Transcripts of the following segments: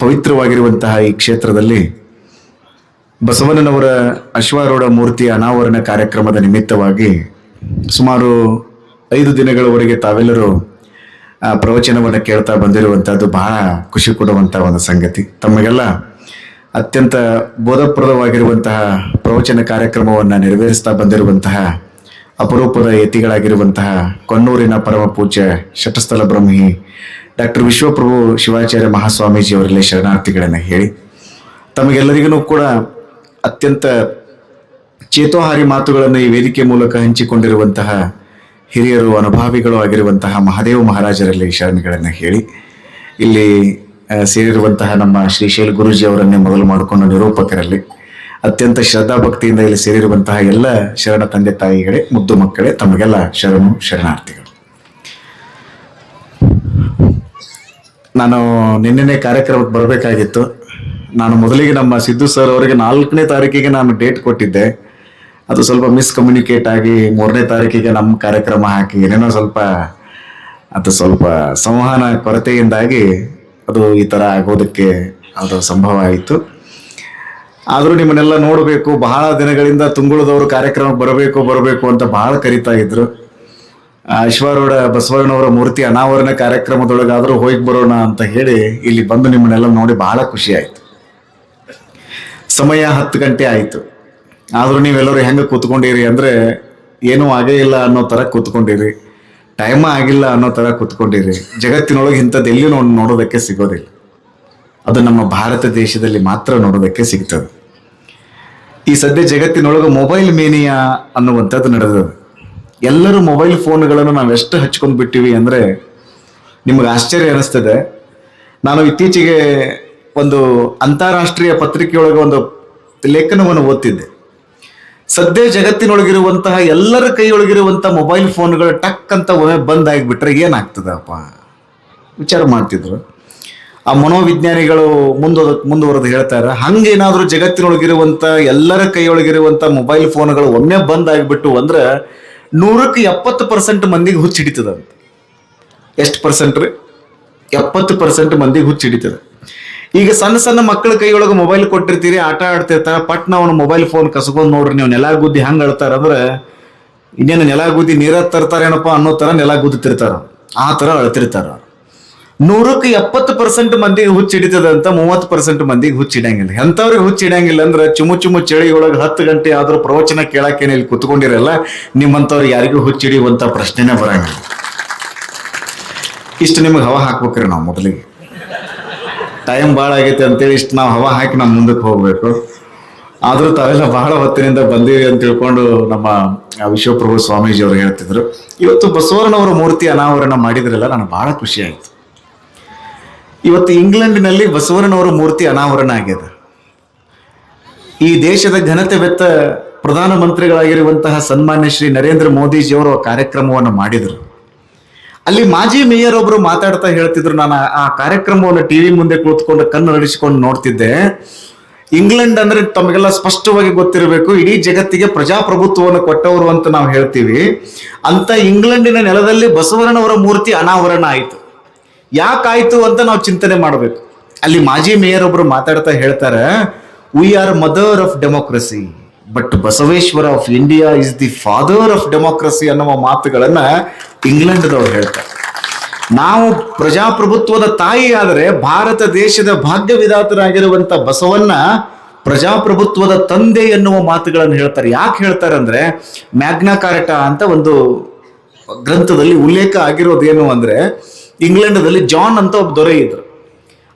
ಪವಿತ್ರವಾಗಿರುವಂತಹ ಈ ಕ್ಷೇತ್ರದಲ್ಲಿ ಬಸವಣ್ಣನವರ ಅಶ್ವಾರೂಢ ಮೂರ್ತಿ ಅನಾವರಣ ಕಾರ್ಯಕ್ರಮದ ನಿಮಿತ್ತವಾಗಿ ಸುಮಾರು ಐದು ದಿನಗಳವರೆಗೆ ತಾವೆಲ್ಲರೂ ಆ ಪ್ರವಚನವನ್ನು ಕೇಳ್ತಾ ಬಂದಿರುವಂತಹದ್ದು ಬಹಳ ಖುಷಿ ಕೊಡುವಂತಹ ಒಂದು ಸಂಗತಿ. ತಮಗೆಲ್ಲ ಅತ್ಯಂತ ಬೋಧಪ್ರದವಾಗಿರುವಂತಹ ಪ್ರವಚನ ಕಾರ್ಯಕ್ರಮವನ್ನು ನೆರವೇರಿಸ್ತಾ ಬಂದಿರುವಂತಹ ಅಪರೂಪದ ಯತಿಗಳಾಗಿರುವಂತಹ ಕೊನ್ನೂರಿನ ಪರಮ ಪೂಜ್ಯ ಶಟಸ್ಥಲ ಬ್ರಹ್ಮಿ ಡಾಕ್ಟರ್ ವಿಶ್ವಪ್ರಭು ಶಿವಾಚಾರ್ಯ ಮಹಾಸ್ವಾಮೀಜಿ ಅವರಲ್ಲಿ ಶರಣಾರ್ಥಿಗಳನ್ನು ಹೇಳಿ, ತಮಗೆಲ್ಲರಿಗೂ ಕೂಡ ಅತ್ಯಂತ ಚೇತೋಹಾರಿ ಮಾತುಗಳನ್ನು ಈ ವೇದಿಕೆ ಮೂಲಕ ಹಂಚಿಕೊಂಡಿರುವಂತಹ ಹಿರಿಯರು, ಅನುಭಾವಿಗಳು ಆಗಿರುವಂತಹ ಮಹಾದೇವ ಮಹಾರಾಜರಲ್ಲಿ ಶರಣಗಳನ್ನು ಹೇಳಿ, ಇಲ್ಲಿ ಸೇರಿರುವಂತಹ ನಮ್ಮ ಶ್ರೀಶೈಲ್ ಗುರುಜಿ ಅವರನ್ನೇ ಮೊದಲು ಮಾಡಿಕೊಂಡು ನಿರೂಪಕರಲ್ಲಿ ಅತ್ಯಂತ ಶ್ರದ್ಧಾ ಭಕ್ತಿಯಿಂದ ಇಲ್ಲಿ ಸೇರಿರುವಂತಹ ಎಲ್ಲ ಶರಣ ತಂದೆ ತಾಯಿಗಳೇ, ಮುದ್ದು ಮಕ್ಕಳೇ, ತಮಗೆಲ್ಲ ಶರಣು, ಶರಣಾರ್ಥಿಗಳು. ನಾನು ನಿನ್ನೆನೆ ಕಾರ್ಯಕ್ರಮಕ್ಕೆ ಬರಬೇಕಾಗಿತ್ತು. ನಾನು ಮೊದಲಿಗೆ ನಮ್ಮ ಸಿದ್ದು ಸರ್ ಅವರಿಗೆ ನಾಲ್ಕನೇ ತಾರೀಕಿಗೆ ನಾನು ಡೇಟ್ ಕೊಟ್ಟಿದ್ದೆ. ಅದು ಸ್ವಲ್ಪ ಮಿಸ್ಕಮ್ಯುನಿಕೇಟ್ ಆಗಿ ಮೂರನೇ ತಾರೀಕಿಗೆ ನಮ್ಮ ಕಾರ್ಯಕ್ರಮ ಹಾಕಿ ಏನೇನೋ ಸ್ವಲ್ಪ ಅದು ಸ್ವಲ್ಪ ಸಂವಹನ ಕೊರತೆಯಿಂದಾಗಿ ಅದು ಈ ಥರ ಆಗೋದಕ್ಕೆ ಅದು ಸಂಭವ ಆಯಿತು. ಆದರೂ ನಿಮ್ಮನ್ನೆಲ್ಲ ನೋಡಬೇಕು, ಬಹಳ ದಿನಗಳಿಂದ ತುಂಗುಳದವರು ಕಾರ್ಯಕ್ರಮಕ್ಕೆ ಬರಬೇಕು ಬರಬೇಕು ಅಂತ ಬಹಳ ಕರಿತಾ ಇದ್ರು. ಆ ಅಶ್ವಾರೂಢ ಬಸವಣ್ಣವರ ಮೂರ್ತಿ ಅನಾವರಣ ಕಾರ್ಯಕ್ರಮದೊಳಗಾದರೂ ಹೋಗಿ ಬರೋಣ ಅಂತ ಹೇಳಿ ಇಲ್ಲಿ ಬಂದು ನಿಮ್ಮನ್ನೆಲ್ಲ ನೋಡಿ ಬಹಳ ಖುಷಿ ಆಯಿತು. ಸಮಯ ಹತ್ತು ಗಂಟೆ ಆಯಿತು. ಆದರೂ ನೀವೆಲ್ಲರೂ ಹೆಂಗೆ ಕೂತ್ಕೊಂಡಿರಿ ಅಂದರೆ ಏನೂ ಆಗೇ ಇಲ್ಲ ಅನ್ನೋ ಥರ ಕೂತ್ಕೊಂಡಿರಿ. ಟೈಮ್ ಆಗಿಲ್ಲ ಅನ್ನೋ ಥರ ಕೂತ್ಕೊಂಡಿರಿ. ಜಗತ್ತಿನೊಳಗೆ ಇಂಥದ್ದು ಎಲ್ಲಿ ನೋಡಿ ನೋಡೋದಕ್ಕೆ ಸಿಗೋದಿಲ್ಲ. ಅದು ನಮ್ಮ ಭಾರತ ದೇಶದಲ್ಲಿ ಮಾತ್ರ ನೋಡೋದಕ್ಕೆ ಸಿಗ್ತದೆ. ಈ ಸದ್ಯ ಜಗತ್ತಿನೊಳಗೆ ಮೊಬೈಲ್ ಮೇನಿಯಾ ಅನ್ನುವಂಥದ್ದು ನಡೆದದು ಎಲ್ಲರೂ ಮೊಬೈಲ್ ಫೋನ್ಗಳನ್ನು ನಾವು ಎಷ್ಟು ಹಚ್ಕೊಂಡು ಬಿಟ್ಟಿವಿ ಅಂದರೆ ನಿಮಗೆ ಆಶ್ಚರ್ಯ ಅನಿಸ್ತದೆ. ನಾನು ಇತ್ತೀಚೆಗೆ ಒಂದು ಅಂತಾರಾಷ್ಟ್ರೀಯ ಪತ್ರಿಕೆಯೊಳಗೆ ಒಂದು ಲೇಖನವನ್ನು ಓದ್ತಿದ್ದೆ. ಸದ್ಯ ಜಗತ್ತಿನೊಳಗಿರುವಂತಹ ಎಲ್ಲರ ಕೈಯೊಳಗಿರುವಂತಹ ಮೊಬೈಲ್ ಫೋನ್ಗಳು ಟಕ್ ಅಂತ ಒಮ್ಮೆ ಬಂದ್ ಆಗಿಬಿಟ್ರೆ ಏನಾಗ್ತದಪ್ಪ? ವಿಚಾರ ಮಾಡ್ತಿದ್ರು. ಆ ಮನೋವಿಜ್ಞಾನಿಗಳು ಮುಂದೋದ, ಮುಂದುವರೆದು ಹೇಳ್ತಾರೆ ಹಂಗೇನಾದ್ರೂ ಜಗತ್ತಿನೊಳಗಿರುವಂತ ಎಲ್ಲರ ಕೈಯೊಳಗಿರುವಂತ ಮೊಬೈಲ್ ಫೋನ್ಗಳು ಒಮ್ಮೆ ಬಂದ್ ಆಗಿಬಿಟ್ಟು ಅಂದ್ರೆ ನೂರಕ್ಕೆ ಎಪ್ಪತ್ತು ಪರ್ಸೆಂಟ್ ಮಂದಿಗೆ ಹುಚ್ಚ ಹಿಡಿತದಂತ ಎಷ್ಟು ಪರ್ಸೆಂಟ್ ರೀ? ಎಪ್ಪತ್ತು ಪರ್ಸೆಂಟ್ ಮಂದಿಗೆ ಹುಚ್ಚು ಹಿಡಿತದೆ. ಈಗ ಸಣ್ಣ ಸಣ್ಣ ಮಕ್ಕಳ ಕೈಯೊಳಗೆ ಮೊಬೈಲ್ ಕೊಟ್ಟಿರ್ತೀರಿ, ಆಟ ಆಡ್ತಿರ್ತಾರ, ಪಟ್ನ ಅವನ ಮೊಬೈಲ್ ಫೋನ್ ಕಸ್ಕೊಂಡು ನೋಡ್ರಿ ನೀವು ನೆಲ ಗುದ್ದಿ ಹಂಗೆ ಅಳ್ತಾರ ಅಂದ್ರೆ, ಇನ್ನೇನು ನೆಲ ಗುದ್ದಿ ನೀರ ತರ್ತಾರೇನಪ್ಪ ಅನ್ನೋ ತರ ನೆಲ ಗುದ್ದಿತಿರ್ತಾರ ಆ ತರ ಅಳ್ತಿರ್ತಾರ. ನೂರಕ್ಕೆ ಎಪ್ಪತ್ತು ಪರ್ಸೆಂಟ್ ಮಂದಿಗೆ ಹುಚ್ಚ ಹಿಡಿತದ ಅಂತ ಮೂವತ್ತು ಪರ್ಸೆಂಟ್ ಮಂದಿಗೆ ಹುಚ್ಚಿಡಂಗಿಲ್ಲ. ಎಂಥವ್ರಿಗೆ ಹುಚ್ಚ ಹಿಡಂಗಿಲ್ಲ ಅಂದ್ರೆ ಚುಮು ಚುಮು ಚಳಿ ಒಳಗೆ ಹತ್ತು ಗಂಟೆ ಆದ್ರೂ ಪ್ರವಚನ ಕೇಳಕ್ಕೆ ಇಲ್ಲಿ ಕುತ್ಕೊಂಡಿರಲ್ಲ, ನಿಮ್ಮಂಥವ್ರು ಯಾರಿಗೂ ಹುಚ್ಚ ಹಿಡಿಯುವಂತ ಪ್ರಶ್ನೆನೇ ಬರಂಗಿಲ್ಲ. ಇಷ್ಟು ನಿಮಗೆ ಹವಾ ಹಾಕ್ಬೇಕ್ರಿ ನಾವು ಮೊದಲಿಗೆ. ಟೈಮ್ ಭಾಳ ಆಗೈತೆ ಅಂತೇಳಿ ಇಷ್ಟು ನಾವು ಹವಾ ಹಾಕಿ ನಾವು ಮುಂದಕ್ಕೆ ಹೋಗ್ಬೇಕು. ಆದ್ರೂ ತಾವೆಲ್ಲ ಬಹಳ ಹೊತ್ತಿನಿಂದ ಬಂದೀವಿ ಅಂತ ತಿಳ್ಕೊಂಡು ನಮ್ಮ ವಿಶ್ವಪ್ರಭು ಸ್ವಾಮೀಜಿ ಅವರು ಹೇಳ್ತಿದ್ರು. ಇವತ್ತು ಬಸವರನವರ ಮೂರ್ತಿ ಅನಾವರಣ ಮಾಡಿದ್ರಲ್ಲ ನನಗೆ ಬಹಳ ಖುಷಿ ಆಯ್ತು. ಇವತ್ತು ಇಂಗ್ಲೆಂಡಿನಲ್ಲಿ ಬಸವಣ್ಣನವರ ಮೂರ್ತಿ ಅನಾವರಣ ಆಗ್ಯದ ಈ ದೇಶದ ಘನತೆ ಬೆತ್ತ ಪ್ರಧಾನಮಂತ್ರಿಗಳಾಗಿರುವಂತಹ ಸನ್ಮಾನ್ಯ ಶ್ರೀ ನರೇಂದ್ರ ಮೋದಿಜಿಯವರು ಕಾರ್ಯಕ್ರಮವನ್ನು ಮಾಡಿದರು. ಅಲ್ಲಿ ಮಾಜಿ ಮೇಯರ್ ಒಬ್ರು ಮಾತಾಡ್ತಾ ಹೇಳ್ತಿದ್ರು, ನಾನು ಆ- ಆ ಕಾರ್ಯಕ್ರಮವನ್ನು ಟಿವಿ ಮುಂದೆ ಕುಳಿತುಕೊಂಡು ಕಣ್ಣು ನಡೆಸಿಕೊಂಡು ನೋಡ್ತಿದ್ದೆ. ಇಂಗ್ಲೆಂಡ್ ಅಂದ್ರೆ ತಮಗೆಲ್ಲ ಸ್ಪಷ್ಟವಾಗಿ ಗೊತ್ತಿರಬೇಕು, ಇಡೀ ಜಗತ್ತಿಗೆ ಪ್ರಜಾಪ್ರಭುತ್ವವನ್ನು ಕೊಟ್ಟವರು ಅಂತ ನಾವು ಹೇಳ್ತೀವಿ. ಅಂತ ಇಂಗ್ಲೆಂಡಿನ ನೆಲದಲ್ಲಿ ಬಸವರನವರ ಮೂರ್ತಿ ಅನಾವರಣ ಆಯಿತು. ಯಾಕಾಯ್ತು ಅಂತ ನಾವು ಚಿಂತನೆ ಮಾಡಬೇಕು. ಅಲ್ಲಿ ಮಾಜಿ ಮೇಯರ್ ಒಬ್ರು ಮಾತಾಡ್ತಾ ಹೇಳ್ತಾರೆ we are mother of democracy but Basaveshwara of India is the father of democracy ಅನ್ನುವ ಮಾತುಗಳನ್ನ ಇಂಗ್ಲೆಂಡ್ದವ್ರು ಹೇಳ್ತಾರೆ. ನಾವು ಪ್ರಜಾಪ್ರಭುತ್ವದ ತಾಯಿ ಆದರೆ ಭಾರತ ದೇಶದ ಭಾಗ್ಯ ವಿಧಾತರಾಗಿರುವಂತ ಬಸವನ್ನ ಪ್ರಜಾಪ್ರಭುತ್ವದ ತಂದೆ ಎನ್ನುವ ಮಾತುಗಳನ್ನು ಹೇಳ್ತಾರೆ. ಯಾಕೆ ಹೇಳ್ತಾರೆ ಅಂದ್ರೆ ಮ್ಯಾಗ್ನಾ ಕಾರಟ ಅಂತ ಒಂದು ಗ್ರಂಥದಲ್ಲಿ ಉಲ್ಲೇಖ ಆಗಿರೋದೇನು ಅಂದ್ರೆ ಇಂಗ್ಲೆಂಡದಲ್ಲಿ ಜಾನ್ ಅಂತ ಒಬ್ಬ ದೊರೆ ಇದ್ರು.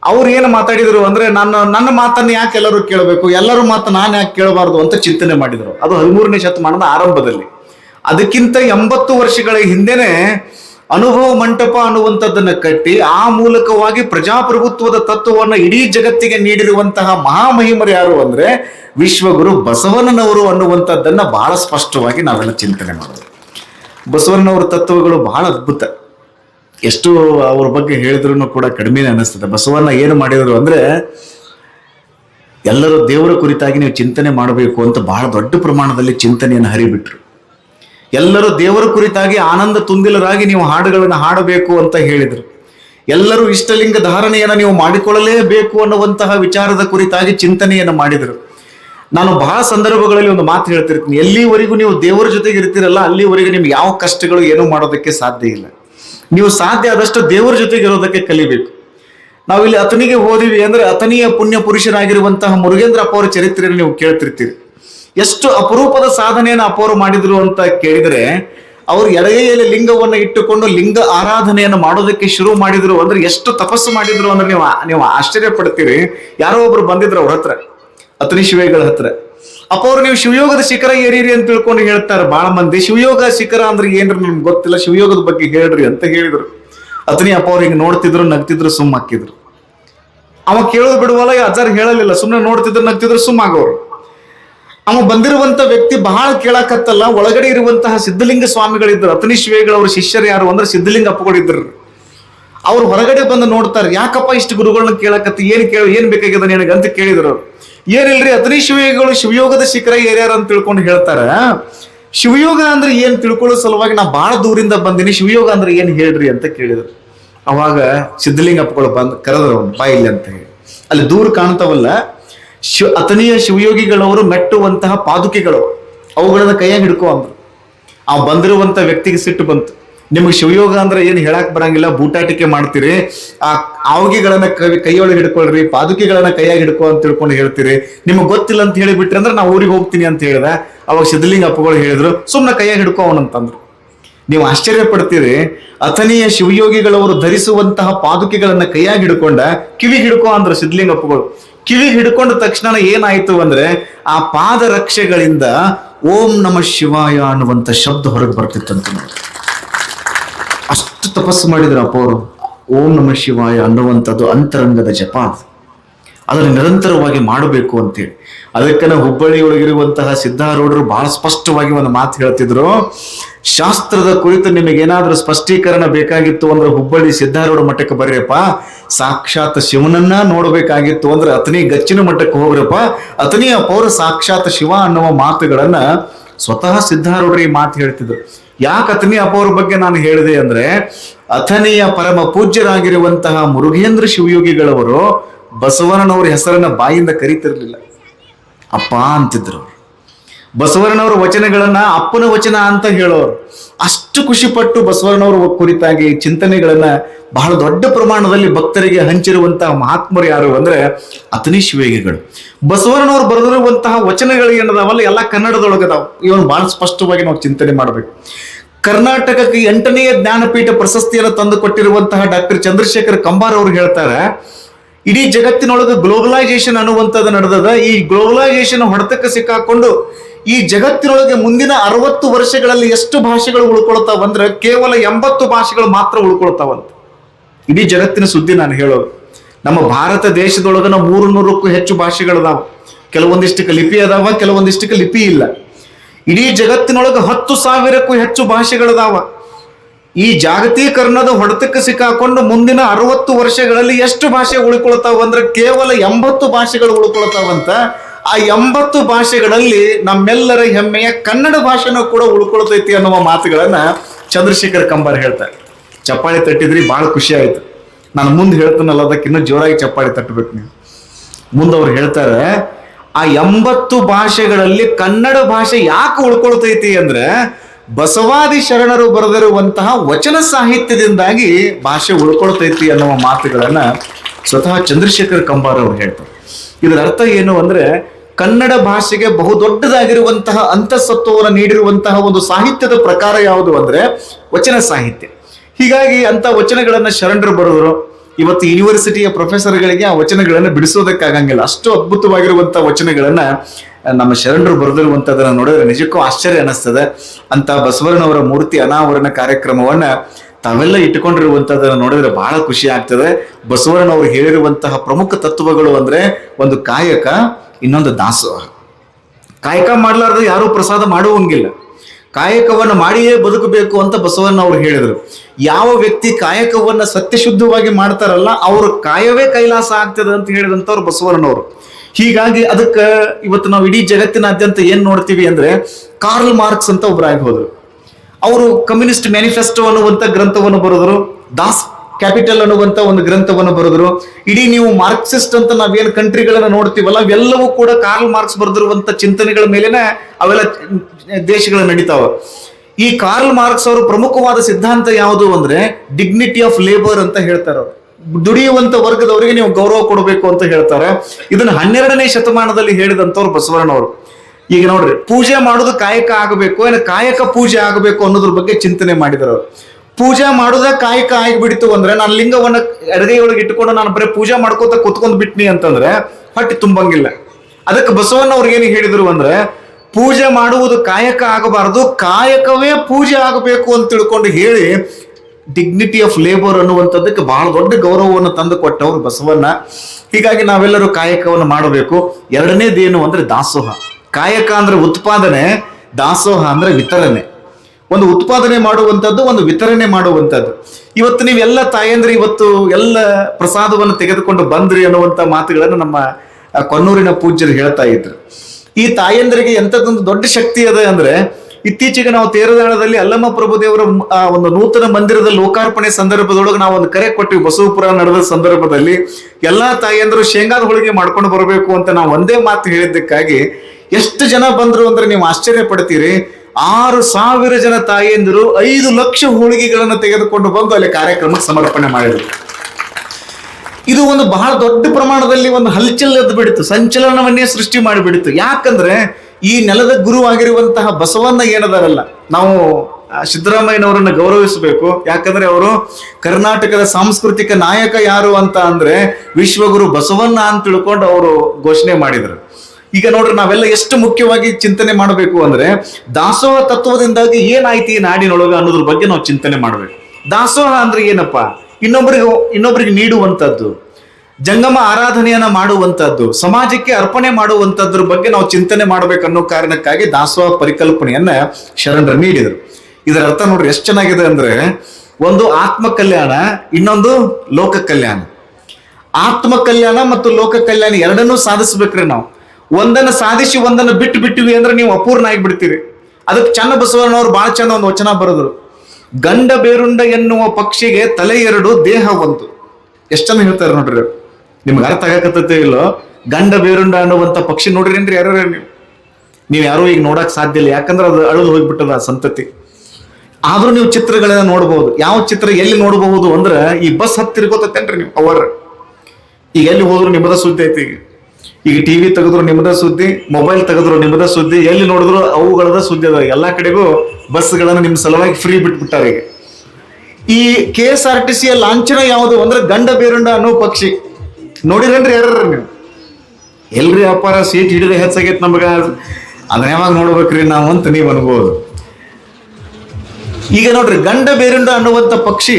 ಅವ್ರು ಏನು ಮಾತಾಡಿದ್ರು ಅಂದ್ರೆ ನನ್ನ ನನ್ನ ಮಾತನ್ನು ಯಾಕೆ ಎಲ್ಲರೂ ಕೇಳಬೇಕು, ಎಲ್ಲರೂ ಮಾತು ನಾನು ಯಾಕೆ ಕೇಳಬಾರ್ದು ಅಂತ ಚಿಂತನೆ ಮಾಡಿದ್ರು. ಅದು ಹದಿಮೂರನೇ ಶತಮಾನದ ಆರಂಭದಲ್ಲಿ. ಅದಕ್ಕಿಂತ ಎಂಬತ್ತು ವರ್ಷಗಳ ಹಿಂದೆನೆ ಅನುಭವ ಮಂಟಪ ಅನ್ನುವಂಥದ್ದನ್ನು ಕಟ್ಟಿ, ಆ ಮೂಲಕವಾಗಿ ಪ್ರಜಾಪ್ರಭುತ್ವದ ತತ್ವವನ್ನು ಇಡೀ ಜಗತ್ತಿಗೆ ನೀಡಿರುವಂತಹ ಮಹಾಮಹಿಮರು ಯಾರು ಅಂದ್ರೆ ವಿಶ್ವಗುರು ಬಸವಣ್ಣನವರು ಅನ್ನುವಂಥದ್ದನ್ನ ಬಹಳ ಸ್ಪಷ್ಟವಾಗಿ ನಾವೆಲ್ಲ ಚಿಂತನೆ ಮಾಡೋದು ಬಸವಣ್ಣನವರ ತತ್ವಗಳು ಬಹಳ ಅದ್ಭುತ. ಎಷ್ಟು ಅವ್ರ ಬಗ್ಗೆ ಹೇಳಿದ್ರು ಕೂಡ ಕಡಿಮೆನೇ ಅನಿಸ್ತದೆ ಬಸವಣ್ಣ ಏನು ಮಾಡಿದ್ರು ಅಂದ್ರೆ, ಎಲ್ಲರೂ ದೇವರ ಕುರಿತಾಗಿ ನೀವು ಚಿಂತನೆ ಮಾಡಬೇಕು ಅಂತ ಬಹಳ ದೊಡ್ಡ ಪ್ರಮಾಣದಲ್ಲಿ ಚಿಂತನೆಯನ್ನು ಹರಿಬಿಟ್ರು. ಎಲ್ಲರೂ ದೇವರ ಕುರಿತಾಗಿ ಆನಂದ ತುಂದಿಲರಾಗಿ ನೀವು ಹಾಡುಗಳನ್ನು ಹಾಡಬೇಕು ಅಂತ ಹೇಳಿದರು. ಎಲ್ಲರೂ ಇಷ್ಟಲಿಂಗ ಧಾರಣೆಯನ್ನು ನೀವು ಮಾಡಿಕೊಳ್ಳಲೇಬೇಕು ಅನ್ನುವಂತಹ ವಿಚಾರದ ಕುರಿತಾಗಿ ಚಿಂತನೆಯನ್ನು ಮಾಡಿದರು. ನಾನು ಬಹಳ ಸಂದರ್ಭಗಳಲ್ಲಿ ಒಂದು ಮಾತು ಹೇಳ್ತಿರ್ತೀನಿ. ಎಲ್ಲಿವರೆಗೂ ನೀವು ದೇವರ ಜೊತೆಗೆ ಇರ್ತೀರಲ್ಲ ಅಲ್ಲಿವರೆಗೂ ನಿಮ್ಗೆ ಯಾವ ಕಷ್ಟಗಳು ಏನೂ ಮಾಡೋದಕ್ಕೆ ಸಾಧ್ಯ ಇಲ್ಲ. ನೀವು ಸಾಧ್ಯ ಆದಷ್ಟು ದೇವರ ಜೊತೆಗೆ ಇರೋದಕ್ಕೆ ಕಲಿಬೇಕು. ನಾವು ಇಲ್ಲಿ ಅತನಿಗೆ ಹೋದಿವಿ ಅಂದ್ರೆ ಅತನಿಯ ಪುಣ್ಯ ಪುರುಷರಾಗಿರುವಂತಹ ಮುರುಗೇಂದ್ರ ಅಪ್ಪ ಅವರ ಚರಿತ್ರೆಯನ್ನು ನೀವು ಕೇಳ್ತಿರ್ತೀರಿ. ಎಷ್ಟು ಅಪರೂಪದ ಸಾಧನೆಯನ್ನು ಅಪ್ಪವರು ಮಾಡಿದ್ರು ಅಂತ ಕೇಳಿದ್ರೆ, ಅವರು ಎಡಗೈಯಲ್ಲಿ ಲಿಂಗವನ್ನು ಇಟ್ಟುಕೊಂಡು ಲಿಂಗ ಆರಾಧನೆಯನ್ನು ಮಾಡೋದಕ್ಕೆ ಶುರು ಮಾಡಿದ್ರು ಅಂದ್ರೆ ಎಷ್ಟು ತಪಸ್ಸು ಮಾಡಿದ್ರು ಅಂದ್ರೆ ನೀವು ನೀವು ಆಶ್ಚರ್ಯ ಪಡ್ತೀರಿ ಯಾರೋ ಒಬ್ರು ಬಂದಿದ್ರು ಅವ್ರ ಹತ್ರ ಅತನಿ ಶಿವೇಗಳ ಹತ್ರ. ಅಪ್ಪ ನೀವು ಶಿವಯೋಗದ ಶಿಖರ ಏರಿರಿ ಅಂತ ತಿಳ್ಕೊಂಡು ಹೇಳ್ತಾರೆ ಬಹಳ ಮಂದಿ. ಶಿವಯೋಗ ಶಿಖರ ಅಂದ್ರೆ ಏನ್ರಿ ನಿಮ್ಗೆ ಗೊತ್ತಿಲ್ಲ? ಶಿವಯೋಗದ ಬಗ್ಗೆ ಹೇಳ್ರಿ ಅಂತ ಹೇಳಿದ್ರು. ಅತನಿ ಅಪ್ಪ ಅವ್ರು ನೋಡ್ತಿದ್ರು, ನಗ್ತಿದ್ರು ಸುಮ್ಮ ಹಾಕಿದ್ರು. ಅವ ಕೇಳೋದು ಬಿಡುವಲ್ಲ ಅಜ್ಜಾರ್ ಹೇಳಲಿಲ್ಲ. ಸುಮ್ಮನೆ ನೋಡ್ತಿದ್ರು, ನಗ್ತಿದ್ರು ಸುಮ್ಮ ಆಗೋರು. ಅವ ಬಂದಿರುವಂತ ವ್ಯಕ್ತಿ ಬಹಳ ಕೇಳಕತ್ತಲ್ಲ, ಒಳಗಡೆ ಇರುವಂತಹ ಸಿದ್ಧಲಿಂಗ ಸ್ವಾಮಿಗಳಿದ್ರು. ಅತನಿ ಶಿವೇಗಳವ್ರ ಶಿಷ್ಯರು ಯಾರು ಅಂದ್ರೆ ಸಿದ್ಧಲಿಂಗ ಅಪ್ಪಗಳಿದ್ರು ಅವ್ರು ಹೊರಗಡೆ ಬಂದು ನೋಡ್ತಾರೆ, ಯಾಕಪ್ಪ ಇಷ್ಟು ಗುರುಗಳನ್ನ ಕೇಳಕತ್ತಿ? ಏನ್ ಕೇಳ ಏನ್ ಬೇಕಾಗಿದೆ ನಿನಗೆ ಅಂತ ಕೇಳಿದ್ರು ಅವ್ರು. ಏನಿಲ್ರಿ? ಅತನಿ ಶಿವಯೋಗಿಗಳು ಶಿವಯೋಗದ ಶಿಖರ ಏರ್ಯಾರ ಅಂತ ತಿಳ್ಕೊಂಡು ಹೇಳ್ತಾರ. ಶಿವಯೋಗ ಅಂದ್ರೆ ಏನ್ ತಿಳ್ಕೊಳ್ಳೋ ಸಲುವಾಗಿ ನಾ ಬಹಳ ದೂರಿಂದ ಬಂದಿನಿ. ಶಿವಯೋಗ ಅಂದ್ರೆ ಏನ್ ಹೇಳ್ರಿ ಅಂತ ಕೇಳಿದ್ರು. ಅವಾಗ ಸಿದ್ಧಲಿಂಗಪ್ಪಗಳು ಬಂದು ಕರೆದ್ರು ಅವ್ನು, ಬಾ ಇಲ್ಲಿ ಅಂತ ಹೇಳಿ. ಅಲ್ಲಿ ದೂರ ಕಾಣ್ತಾವಲ್ಲ ಶಿವ ಅತನಿಯ ಶಿವಯೋಗಿಗಳವರು ಮೆಟ್ಟುವಂತಹ ಪಾದುಕೆಗಳು. ಅವುಗಳನ್ನ ಕೈಯಾಗಿ ಹಿಡ್ಕೋ ಅಂದ್ರು. ಆ ಬಂದಿರುವಂತ ವ್ಯಕ್ತಿಗೆ ಸಿಟ್ಟು ಬಂತು. ನಿಮಗೆ ಶಿವಯೋಗ ಅಂದ್ರೆ ಏನು ಹೇಳಕ್ ಬರಂಗಿಲ್ಲ, ಬೂಟಾಟಿಕೆ ಮಾಡ್ತೀರಿ. ಆ ಆವಗಿಗಳನ್ನ ಕೈ ಕೈಯೊಳಗೆ ಹಿಡ್ಕೊಳ್ರಿ, ಪಾದುಕೆಗಳನ್ನ ಕೈಯಾಗಿ ಹಿಡ್ಕೊ ಅಂತ ತಿಳ್ಕೊಂಡು ಹೇಳ್ತೀರಿ. ನಿಮಗೆ ಗೊತ್ತಿಲ್ಲ ಅಂತ ಹೇಳಿಬಿಟ್ರಿ ಅಂದ್ರೆ ನಾ ಊರಿಗೆ ಹೋಗ್ತೀನಿ ಅಂತ ಹೇಳಿದ. ಅವಾಗ ಸಿದ್ಧಲಿಂಗ ಅಪ್ಪಗಳು ಹೇಳಿದ್ರು ಸುಮ್ಮನೆ ಕೈಯಾಗಿ ಹಿಡ್ಕೋ ಅವನಂತಂದ್ರು ನೀವು ಆಶ್ಚರ್ಯ ಪಡ್ತೀರಿ, ಅಥನೀಯ ಶಿವಯೋಗಿಗಳವರು ಧರಿಸುವಂತಹ ಪಾದುಕೆಗಳನ್ನ ಕೈಯಾಗಿ ಹಿಡ್ಕೊಂಡ ಕಿವಿ ಹಿಡ್ಕೊ ಅಂದ್ರು ಸಿದ್ಧಲಿಂಗಪ್ಪಗಳು ಕಿವಿ ಹಿಡ್ಕೊಂಡ ತಕ್ಷಣ ಏನಾಯ್ತು ಅಂದ್ರೆ, ಆ ಪಾದರಕ್ಷೆಗಳಿಂದ ಓಂ ನಮ ಶಿವಾಯ ಅನ್ನುವಂಥ ಶಬ್ದ ಹೊರಗೆ ಬರ್ತಿತ್ತಂತ ನೋಡಿ ಅಷ್ಟು ತಪಸ್ಸು ಮಾಡಿದ್ರು ಅಪ್ಪ ಅವರು. ಓಂ ನಮ ಶಿವಾಯ ಅನ್ನುವಂಥದ್ದು ಅಂತರಂಗದ ಜಪ ಅದು. ಅದನ್ನು ನಿರಂತರವಾಗಿ ಮಾಡಬೇಕು ಅಂತೇಳಿ. ಅದಕ್ಕನ ಹುಬ್ಬಳ್ಳಿಯೊಳಗಿರುವಂತಹ ಸಿದ್ಧಾರೂಢರು ಬಹಳ ಸ್ಪಷ್ಟವಾಗಿ ಒಂದು ಮಾತು ಹೇಳ್ತಿದ್ರು. ಶಾಸ್ತ್ರದ ಕುರಿತು ನಿಮಗೇನಾದ್ರೂ ಸ್ಪಷ್ಟೀಕರಣ ಬೇಕಾಗಿತ್ತು ಅಂದ್ರೆ ಹುಬ್ಬಳ್ಳಿ ಸಿದ್ಧಾರೂಢ ಮಠಕ್ಕೆ ಬರ್ರಿಯಪ್ಪ. ಸಾಕ್ಷಾತ್ ಶಿವನನ್ನ ನೋಡಬೇಕಾಗಿತ್ತು ಅಂದ್ರೆ ಅತನಿ ಗಚ್ಚಿನ ಮಠಕ್ಕೆ ಹೋಗ್ರಪ್ಪ ಅತನಿಯ ಪೌರ ಸಾಕ್ಷಾತ್ ಶಿವ ಅನ್ನುವ ಮಾತುಗಳನ್ನ ಸ್ವತಃ ಸಿದ್ಧಾರೂಢರು ಈ ಮಾತು ಹೇಳ್ತಿದ್ರು. ಯಾಕೆ ಅತನಿ ಅಪ್ಪವ್ರ ಬಗ್ಗೆ ನಾನು ಹೇಳಿದೆ ಅಂದ್ರೆ ಅಥನಿಯ ಪರಮ ಪೂಜ್ಯರಾಗಿರುವಂತಹ ಮುರುಘೇಂದ್ರ ಶಿವಯೋಗಿಗಳವರು ಬಸವಣ್ಣನವರ ಹೆಸರನ್ನ ಬಾಯಿಂದ ಕರಿತಿರ್ಲಿಲ್ಲ ಅಪ್ಪ ಅಂತಿದ್ರು. ಬಸವಣ್ಣನವರ ವಚನಗಳನ್ನ ಅಪ್ಪನ ವಚನ ಅಂತ ಹೇಳೋರು. ಅಷ್ಟು ಖುಷಿಪಟ್ಟು ಬಸವಣ್ಣನವರ ಕುರಿತಾಗಿ ಚಿಂತನೆಗಳನ್ನ ಬಹಳ ದೊಡ್ಡ ಪ್ರಮಾಣದಲ್ಲಿ ಭಕ್ತರಿಗೆ ಹಂಚಿರುವಂತಹ ಮಹಾತ್ಮರು ಯಾರು ಅಂದ್ರೆ ಅತನಿ ಶಿವೇಗಿಗಳು ಬಸವಣ್ಣನವರು ಬರೆದಿರುವಂತಹ ವಚನಗಳು ಏನದಾವಲ್ಲ, ಎಲ್ಲ ಕನ್ನಡದೊಳಗದಾವ. ಇವನು ಬಹಳ ಸ್ಪಷ್ಟವಾಗಿ ನಾವು ಚಿಂತನೆ ಮಾಡಬೇಕು. ಕರ್ನಾಟಕಕ್ಕೆ ಎಂಟನೆಯ ಜ್ಞಾನಪೀಠ ಪ್ರಶಸ್ತಿಯನ್ನು ತಂದು ಕೊಟ್ಟಿರುವಂತಹ ಡಾಕ್ಟರ್ ಚಂದ್ರಶೇಖರ್ ಕಂಬಾರ್ ಅವರು ಹೇಳ್ತಾರೆ, ಇಡೀ ಜಗತ್ತಿನೊಳಗೆ ಗ್ಲೋಬಲೈಸೇಷನ್ ಅನ್ನುವಂಥದ್ದು ನಡೆದದ. ಈ ಗ್ಲೋಬಲೈಸೇಷನ್ ಹೊಡೆತಕ್ಕೆ ಸಿಕ್ಕಾಕೊಂಡು ಈ ಜಗತ್ತಿನೊಳಗೆ ಮುಂದಿನ ಅರವತ್ತು ವರ್ಷಗಳಲ್ಲಿ ಎಷ್ಟು ಭಾಷೆಗಳು ಉಳ್ಕೊಳ್ತಾವ ಅಂದ್ರೆ ಕೇವಲ ಎಂಬತ್ತು ಭಾಷೆಗಳು ಮಾತ್ರ ಉಳ್ಕೊಳ್ತಾವಂತ. ಇಡೀ ಜಗತ್ತಿನ ಸುದ್ದಿ ನಾನು ಹೇಳೋದು. ನಮ್ಮ ಭಾರತ ದೇಶದೊಳಗನ ಮೂರು ನೂರಕ್ಕೂ ಹೆಚ್ಚು ಭಾಷೆಗಳದಾವ. ಕೆಲವೊಂದಿಷ್ಟಕ್ಕೆ ಲಿಪಿ ಅದಾವ ಕೆಲವೊಂದಿಷ್ಟಕ್ಕೆ ಲಿಪಿ ಇಲ್ಲ. ಇಡೀ ಜಗತ್ತಿನೊಳಗೆ ಹತ್ತು ಸಾವಿರಕ್ಕೂ ಹೆಚ್ಚು ಭಾಷೆಗಳದಾವ. ಈ ಜಾಗತೀಕರಣದ ಹೊಡೆತಕ್ಕೆ ಸಿಕ್ಕಾಕೊಂಡು ಮುಂದಿನ ಅರವತ್ತು ವರ್ಷಗಳಲ್ಲಿ ಎಷ್ಟು ಭಾಷೆ ಉಳ್ಕೊಳ್ತಾವ ಅಂದ್ರೆ ಕೇವಲ ಎಂಬತ್ತು ಭಾಷೆಗಳು ಉಳ್ಕೊಳ್ತಾವಂತ. ಆ ಎಂಬತ್ತು ಭಾಷೆಗಳಲ್ಲಿ ನಮ್ಮೆಲ್ಲರ ಹೆಮ್ಮೆಯ ಕನ್ನಡ ಭಾಷೆನೂ ಕೂಡ ಉಳ್ಕೊಳ್ತೈತಿ ಅನ್ನುವ ಮಾತುಗಳನ್ನ ಚಂದ್ರಶೇಖರ್ ಕಂಬಾರ್ ಹೇಳ್ತಾರೆ. ಚಪ್ಪಾಳಿ ತಟ್ಟಿದ್ರಿ ಬಹಳ ಖುಷಿ ಆಯ್ತು. ನಾನು ಮುಂದೆ ಹೇಳ್ತೇನಲ್ಲ, ಅದಕ್ಕೆ ಇನ್ನೂ ಜೋರಾಗಿ ಚಪ್ಪಾಳಿ ತಟ್ಟಬೇಕು ನೀವು. ಮುಂದೆ ಅವ್ರು ಹೇಳ್ತಾರೆ, ಆ ಎಂಬತ್ತು ಭಾಷೆಗಳಲ್ಲಿ ಕನ್ನಡ ಭಾಷೆ ಯಾಕೆ ಉಳ್ಕೊಳ್ತೈತಿ ಅಂದ್ರೆ, ಬಸವಾದಿ ಶರಣರು ಬರೆದಿರುವಂತಹ ವಚನ ಸಾಹಿತ್ಯದಿಂದಾಗಿ ಭಾಷೆ ಉಳ್ಕೊಳ್ತೈತಿ ಅನ್ನುವ ಮಾತುಗಳನ್ನ ಸ್ವತಃ ಚಂದ್ರಶೇಖರ್ ಕಂಬಾರ್ ಅವರು ಹೇಳ್ತಾರೆ. ಇದರ ಅರ್ಥ ಏನು ಅಂದ್ರೆ ಕನ್ನಡ ಭಾಷೆಗೆ ಬಹುದೊಡ್ಡದಾಗಿರುವಂತಹ ಅಂತಸತ್ವವನ್ನು ನೀಡಿರುವಂತಹ ಒಂದು ಸಾಹಿತ್ಯದ ಪ್ರಕಾರ ಯಾವುದು ಅಂದ್ರೆ ವಚನ ಸಾಹಿತ್ಯ. ಹೀಗಾಗಿ ಅಂತ ವಚನಗಳನ್ನ ಶರಣರು ಬರೆದರು. ಇವತ್ತು ಯೂನಿವರ್ಸಿಟಿಯ ಪ್ರೊಫೆಸರ್ಗಳಿಗೆ ಆ ವಚನಗಳನ್ನು ಬಿಡಿಸೋದಕ್ಕಾಗಂಗಿಲ್ಲ. ಅಷ್ಟು ಅದ್ಭುತವಾಗಿರುವಂತಹ ವಚನಗಳನ್ನ ನಮ್ಮ ಶರಣರು ಬರೆದಿರುವಂತದನ್ನ ನೋಡಿದ್ರೆ ನಿಜಕ್ಕೂ ಆಶ್ಚರ್ಯ ಅನಿಸ್ತದೆ ಅಂತ ಬಸವರ್ಣವರ ಮೂರ್ತಿ ಅನಾವರಣ ಕಾರ್ಯಕ್ರಮವನ್ನ ತಾವೆಲ್ಲ ಇಟ್ಟುಕೊಂಡಿರುವಂತದನ್ನ ನೋಡಿದ್ರೆ ಬಹಳ ಖುಷಿ ಆಗ್ತದೆ. ಬಸವಣ್ಣನವರು ಹೇಳಿರುವಂತಹ ಪ್ರಮುಖ ತತ್ವಗಳು ಅಂದ್ರೆ ಒಂದು ಕಾಯಕ, ಇನ್ನೊಂದು ದಾಸೋಹ ಕಾಯಕ ಮಾಡ್ಲಾರ್ದೆ ಯಾರು ಪ್ರಸಾದ ಮಾಡುವಂಗಿಲ್ಲ. ಕಾಯಕವನ್ನು ಮಾಡಿಯೇ ಬದುಕಬೇಕು ಅಂತ ಬಸವಣ್ಣ ಅವರು ಹೇಳಿದರು. ಯಾವ ವ್ಯಕ್ತಿ ಕಾಯಕವನ್ನು ಸತ್ಯಶುದ್ಧವಾಗಿ ಮಾಡ್ತಾರಲ್ಲ, ಅವ್ರ ಕಾಯವೇ ಕೈಲಾಸ ಆಗ್ತದೆ ಅಂತ ಹೇಳಿದಂಥವ್ರು ಬಸವಣ್ಣನವರು. ಹೀಗಾಗಿ ಅದಕ್ಕೆ ಇವತ್ತು ನಾವು ಇಡೀ ಜಗತ್ತಿನಾದ್ಯಂತ ಏನು ನೋಡ್ತೀವಿ ಅಂದ್ರೆ ಕಾರ್ಲ್ ಮಾರ್ಕ್ಸ್ ಅಂತ ಒಬ್ಬರಾಗಿ ಹೋದ್ರು. ಅವರು ಕಮ್ಯುನಿಸ್ಟ್ ಮ್ಯಾನಿಫೆಸ್ಟೋ ಅನ್ನುವಂಥ ಗ್ರಂಥವನ್ನು ಬರೆದರು, ದಾಸ್ ಕ್ಯಾಪಿಟಲ್ ಅನ್ನುವಂತ ಒಂದು ಗ್ರಂಥವನ್ನು ಬರೆದರು. ಇಡೀ ನೀವು ಮಾರ್ಕ್ಸಿಸ್ಟ್ ಅಂತ ನಾವೇನು ಕಂಟ್ರಿಗಳನ್ನ ನೋಡ್ತೀವಲ್ಲ, ಅವೆಲ್ಲವೂ ಕೂಡ ಕಾರ್ಲ್ ಮಾರ್ಕ್ಸ್ ಬರೆದಿರುವಂತ ಚಿಂತನೆಗಳ ಮೇಲೆನೆ ಅವೆಲ್ಲ ದೇಶಗಳು ನಡೀತಾವ. ಈ ಕಾರ್ಲ್ ಮಾರ್ಕ್ಸ್ ಅವರು ಪ್ರಮುಖವಾದ ಸಿದ್ಧಾಂತ ಯಾವುದು ಅಂದ್ರೆ ಡಿಗ್ನಿಟಿ ಆಫ್ ಲೇಬರ್ ಅಂತ ಹೇಳ್ತಾರೆ ದುಡಿಯುವಂತ ವರ್ಗದವರಿಗೆ ನೀವು ಗೌರವ ಕೊಡಬೇಕು ಅಂತ ಹೇಳ್ತಾರೆ. ಇದನ್ನ ಹನ್ನೆರಡನೇ ಶತಮಾನದಲ್ಲಿ ಹೇಳಿದಂತವ್ರು ಬಸವಣ್ಣನವರು ಈಗ ನೋಡ್ರಿ, ಪೂಜೆ ಮಾಡೋದು ಕಾಯಕ ಆಗಬೇಕು, ಏನ ಕಾಯಕ ಪೂಜೆ ಆಗಬೇಕು ಅನ್ನೋದ್ರ ಬಗ್ಗೆ ಚಿಂತನೆ ಮಾಡಿದ್ರು ಪೂಜೆ ಮಾಡೋದ ಕಾಯಕ ಆಗಿಬಿಡ್ತು ಅಂದ್ರೆ ನಾನು ಲಿಂಗವನ್ನ ಎಡಗೈಯೊಳಗೆ ಇಟ್ಕೊಂಡು ನಾನು ಬರೀ ಪೂಜೆ ಮಾಡ್ಕೋತ ಕುತ್ಕೊಂಡ್ ಬಿಟ್ನಿ ಅಂತಂದ್ರೆ ಹೊಟ್ಟೆ ತುಂಬಂಗಿಲ್ಲ. ಅದಕ್ಕೆ ಬಸವಣ್ಣ ಅವ್ರಿಗೆ ಏನು ಹೇಳಿದ್ರು ಅಂದ್ರೆ, ಪೂಜೆ ಮಾಡುವುದು ಕಾಯಕ ಆಗಬಾರದು, ಕಾಯಕವೇ ಪೂಜೆ ಆಗಬೇಕು ಅಂತ ತಿಳ್ಕೊಂಡು ಹೇಳಿ ಡಿಗ್ನಿಟಿ ಆಫ್ ಲೇಬರ್ ಅನ್ನುವಂಥದ್ದಕ್ಕೆ ಬಹಳ ದೊಡ್ಡ ಗೌರವವನ್ನು ತಂದು ಕೊಟ್ಟವರು ಬಸವಣ್ಣ. ಹೀಗಾಗಿ ನಾವೆಲ್ಲರೂ ಕಾಯಕವನ್ನು ಮಾಡಬೇಕು. ಎರಡನೇದೇನು ಅಂದ್ರೆ ದಾಸೋಹ. ಕಾಯಕ ಅಂದ್ರೆ ಉತ್ಪಾದನೆ, ದಾಸೋಹ ಅಂದ್ರೆ ವಿತರಣೆ. ಒಂದು ಉತ್ಪಾದನೆ ಮಾಡುವಂಥದ್ದು, ಒಂದು ವಿತರಣೆ ಮಾಡುವಂಥದ್ದು. ಇವತ್ತು ನೀವೆಲ್ಲ ತಾಯಂದ್ರೆ, ಇವತ್ತು ಎಲ್ಲ ಪ್ರಸಾದವನ್ನು ತೆಗೆದುಕೊಂಡು ಬಂದ್ರಿ ಅನ್ನುವಂಥ ಮಾತುಗಳನ್ನು ನಮ್ಮ ಕೊನ್ನೂರಿನ ಪೂಜ್ಯರು ಹೇಳ್ತಾ ಇದ್ರು. ಈ ತಾಯಂದ್ರಿಗೆ ಎಂಥದ್ದೊಂದು ದೊಡ್ಡ ಶಕ್ತಿ ಅದ ಅಂದ್ರೆ ಇತ್ತೀಚೆಗೆ ನಾವು ತೇರದಾಣದಲ್ಲಿ ಅಲ್ಲಮ್ಮ ಪ್ರಭುದೇವರ ಒಂದು ನೂತನ ಮಂದಿರದ ಲೋಕಾರ್ಪಣೆ ಸಂದರ್ಭದೊಳಗೆ ನಾವು ಒಂದು ಕರೆ ಕೊಟ್ಟಿವಿ ಬಸವಪುರ ನಡೆದ ಸಂದರ್ಭದಲ್ಲಿ. ಎಲ್ಲಾ ತಾಯಿಯಂದ್ರು ಶೇಂಗಾದ ಹೋಳಿಗೆ ಮಾಡ್ಕೊಂಡು ಬರಬೇಕು ಅಂತ ನಾವು ಒಂದೇ ಮಾತು ಹೇಳಿದ್ದಕ್ಕಾಗಿ ಎಷ್ಟು ಜನ ಬಂದ್ರು ಅಂದ್ರೆ ನೀವು ಆಶ್ಚರ್ಯ ಪಡ್ತೀರಿ. ಆರು ಸಾವಿರ ಜನ ತಾಯಿಯಂದಿರು ಐದು ಲಕ್ಷ ಹೋಳಿಗೆಗಳನ್ನು ತೆಗೆದುಕೊಂಡು ಬಂದು ಅಲ್ಲಿ ಕಾರ್ಯಕ್ರಮಕ್ಕೆ ಸಮರ್ಪಣೆ ಮಾಡಿದ್ರು. ಇದು ಒಂದು ಬಹಳ ದೊಡ್ಡ ಪ್ರಮಾಣದಲ್ಲಿ ಒಂದು ಹಲ್ಚಲ್ ಎದ್ದು ಬಿಡಿತು ಸಂಚಲನವನ್ನೇ ಸೃಷ್ಟಿ ಮಾಡಿಬಿಡಿತು. ಯಾಕಂದ್ರೆ ಈ ನೆಲದ ಗುರುವಾಗಿರುವಂತಹ ಬಸವಣ್ಣ ಏನದಾರಲ್ಲ, ನಾವು ಸಿದ್ದರಾಮಯ್ಯನವರನ್ನು ಗೌರವಿಸಬೇಕು. ಯಾಕಂದ್ರೆ ಅವರು ಕರ್ನಾಟಕದ ಸಾಂಸ್ಕೃತಿಕ ನಾಯಕ ಯಾರು ಅಂತ ಅಂದ್ರೆ ವಿಶ್ವಗುರು ಬಸವಣ್ಣ ಅಂತ ತಿಳ್ಕೊಂಡು ಅವರು ಘೋಷಣೆ ಮಾಡಿದರು. ಈಗ ನೋಡ್ರಿ, ನಾವೆಲ್ಲ ಎಷ್ಟು ಮುಖ್ಯವಾಗಿ ಚಿಂತನೆ ಮಾಡಬೇಕು ಅಂದ್ರೆ ದಾಸೋಹ ತತ್ವದಿಂದಾಗಿ ಏನಾಯ್ತು ಈ ನಾಡಿನೊಳಗೆ ಅನ್ನೋದ್ರ ಬಗ್ಗೆ ನಾವು ಚಿಂತನೆ ಮಾಡಬೇಕು. ದಾಸೋಹ ಅಂದ್ರೆ ಏನಪ್ಪಾ? ಇನ್ನೊಬ್ಬರಿಗೆ ಇನ್ನೊಬ್ಬರಿಗೆ ನೀಡುವಂಥದ್ದು. ಜಂಗಮ ಆರಾಧನೆಯನ್ನ ಮಾಡುವಂತದ್ದು ಸಮಾಜಕ್ಕೆ ಅರ್ಪಣೆ ಮಾಡುವಂಥದ್ರ ಬಗ್ಗೆ ನಾವು ಚಿಂತನೆ ಮಾಡಬೇಕನ್ನೋ ಕಾರಣಕ್ಕಾಗಿ ದಾಸೋಹ ಪರಿಕಲ್ಪನೆಯನ್ನ ಶರಣರು ನೀಡಿದರು. ಇದರ ಅರ್ಥ ನೋಡ್ರಿ, ಎಷ್ಟು ಚೆನ್ನಾಗಿದೆ ಅಂದ್ರೆ, ಒಂದು ಆತ್ಮ ಕಲ್ಯಾಣ, ಇನ್ನೊಂದು ಲೋಕ ಕಲ್ಯಾಣ. ಆತ್ಮ ಕಲ್ಯಾಣ ಮತ್ತು ಲೋಕ ಕಲ್ಯಾಣ ಎರಡನ್ನೂ ಸಾಧಿಸ್ಬೇಕ್ರಿ ನಾವು. ಒಂದನ್ನ ಸಾಧಿಸಿ ಒಂದನ್ನು ಬಿಟ್ಟು ಬಿಟ್ಟಿವಿ ಅಂದ್ರೆ ನೀವು ಅಪೂರ್ಣ ಆಗಿಬಿಡ್ತೀರಿ. ಅದಕ್ಕೆ ಚನ್ನ ಬಸವಣ್ಣವ್ರು ಬಹಳ ಚೆನ್ನ ಒಂದು ವಚನ ಬರೆದ್ರು. ಗಂಡ ಬೇರುಂಡ ಎನ್ನುವ ಪಕ್ಷಿಗೆ ತಲೆ ಎರಡು, ದೇಹ ಒಂದು. ಎಷ್ಟನ್ನು ಹೇಳ್ತಾರೆ ನೋಡ್ರಿ. ನಿಮ್ಗೆ ಅರ್ಥ ಆಗಕತ್ತೈತೆ ಇಲ್ಲೋ? ಗಂಡ ಬೇರುಂಡ ಅನ್ನುವಂತ ಪಕ್ಷಿ ನೋಡ್ರೇನ್ರಿ ಯಾರು ನೀವು? ನೀವು ಯಾರು ಈಗ ನೋಡಕ್ ಸಾಧ್ಯ ಇಲ್ಲ. ಯಾಕಂದ್ರೆ ಅದು ಅಳದು ಹೋಗ್ಬಿಟ್ಟದ ಸಂತತಿ. ಆದ್ರೂ ನೀವು ಚಿತ್ರಗಳನ್ನ ನೋಡಬಹುದು ಯಾವ ಚಿತ್ರ ಎಲ್ಲಿ ನೋಡಬಹುದು ಅಂದ್ರೆ ಈ ಬಸ್ ಹತ್ತಿರ್ಕೋತೇನ್ರಿ ನೀವು? ಅವರ್. ಈಗ ಎಲ್ಲಿ ಹೋದ್ರು ನಿಮ್ಮದ ಸುದ್ದಿ ಐತಿ ಈಗ. ಈಗ ಟಿವಿ ತೆಗೆದ್ರು ನಿಮ್ಮದ ಸುದ್ದಿ, ಮೊಬೈಲ್ ತೆಗೆದ್ರು ನಿಮ್ಮದ ಸುದ್ದಿ, ಎಲ್ಲಿ ನೋಡಿದ್ರು ಅವುಗಳದ ಸುದ್ದಿ ಅದ. ಎಲ್ಲಾ ಕಡೆಗೂ ಬಸ್ಗಳನ್ನು ನಿಮ್ಮ ಸಲುವಾಗಿ ಫ್ರೀ ಬಿಟ್ಬಿಟ್ಟಾರೆ ಈಗ. ಈ ಕೆ ಎಸ್ ಆರ್ ಟಿ ಸಿಯ ಲಾಂಛನ ಯಾವುದು? ಅಂದ್ರೆ ಗಂಡ ಬೇರುಂಡ ಅನ್ನೋ ಪಕ್ಷಿ. ನೋಡಿರೇನ್ರಿ ಯಾರ ನೀವು? ಎಲ್ರಿ ಅಪ್ಪಾರ ಸೀಟ್ ಹಿಡಿದ್ರೆ ಹೆಚ್ಚಾಗೈತೆ ನಮ್ಗೆ. ಅದನ್ನ ಯಾವಾಗ ನೋಡ್ಬೇಕ್ರಿ ನಾವು ಅಂತ ನೀವು ಅನ್ಬೋದು. ಈಗ ನೋಡ್ರಿ, ಗಂಡ ಬೇರುಂಡ ಅನ್ನುವಂಥ ಪಕ್ಷಿ,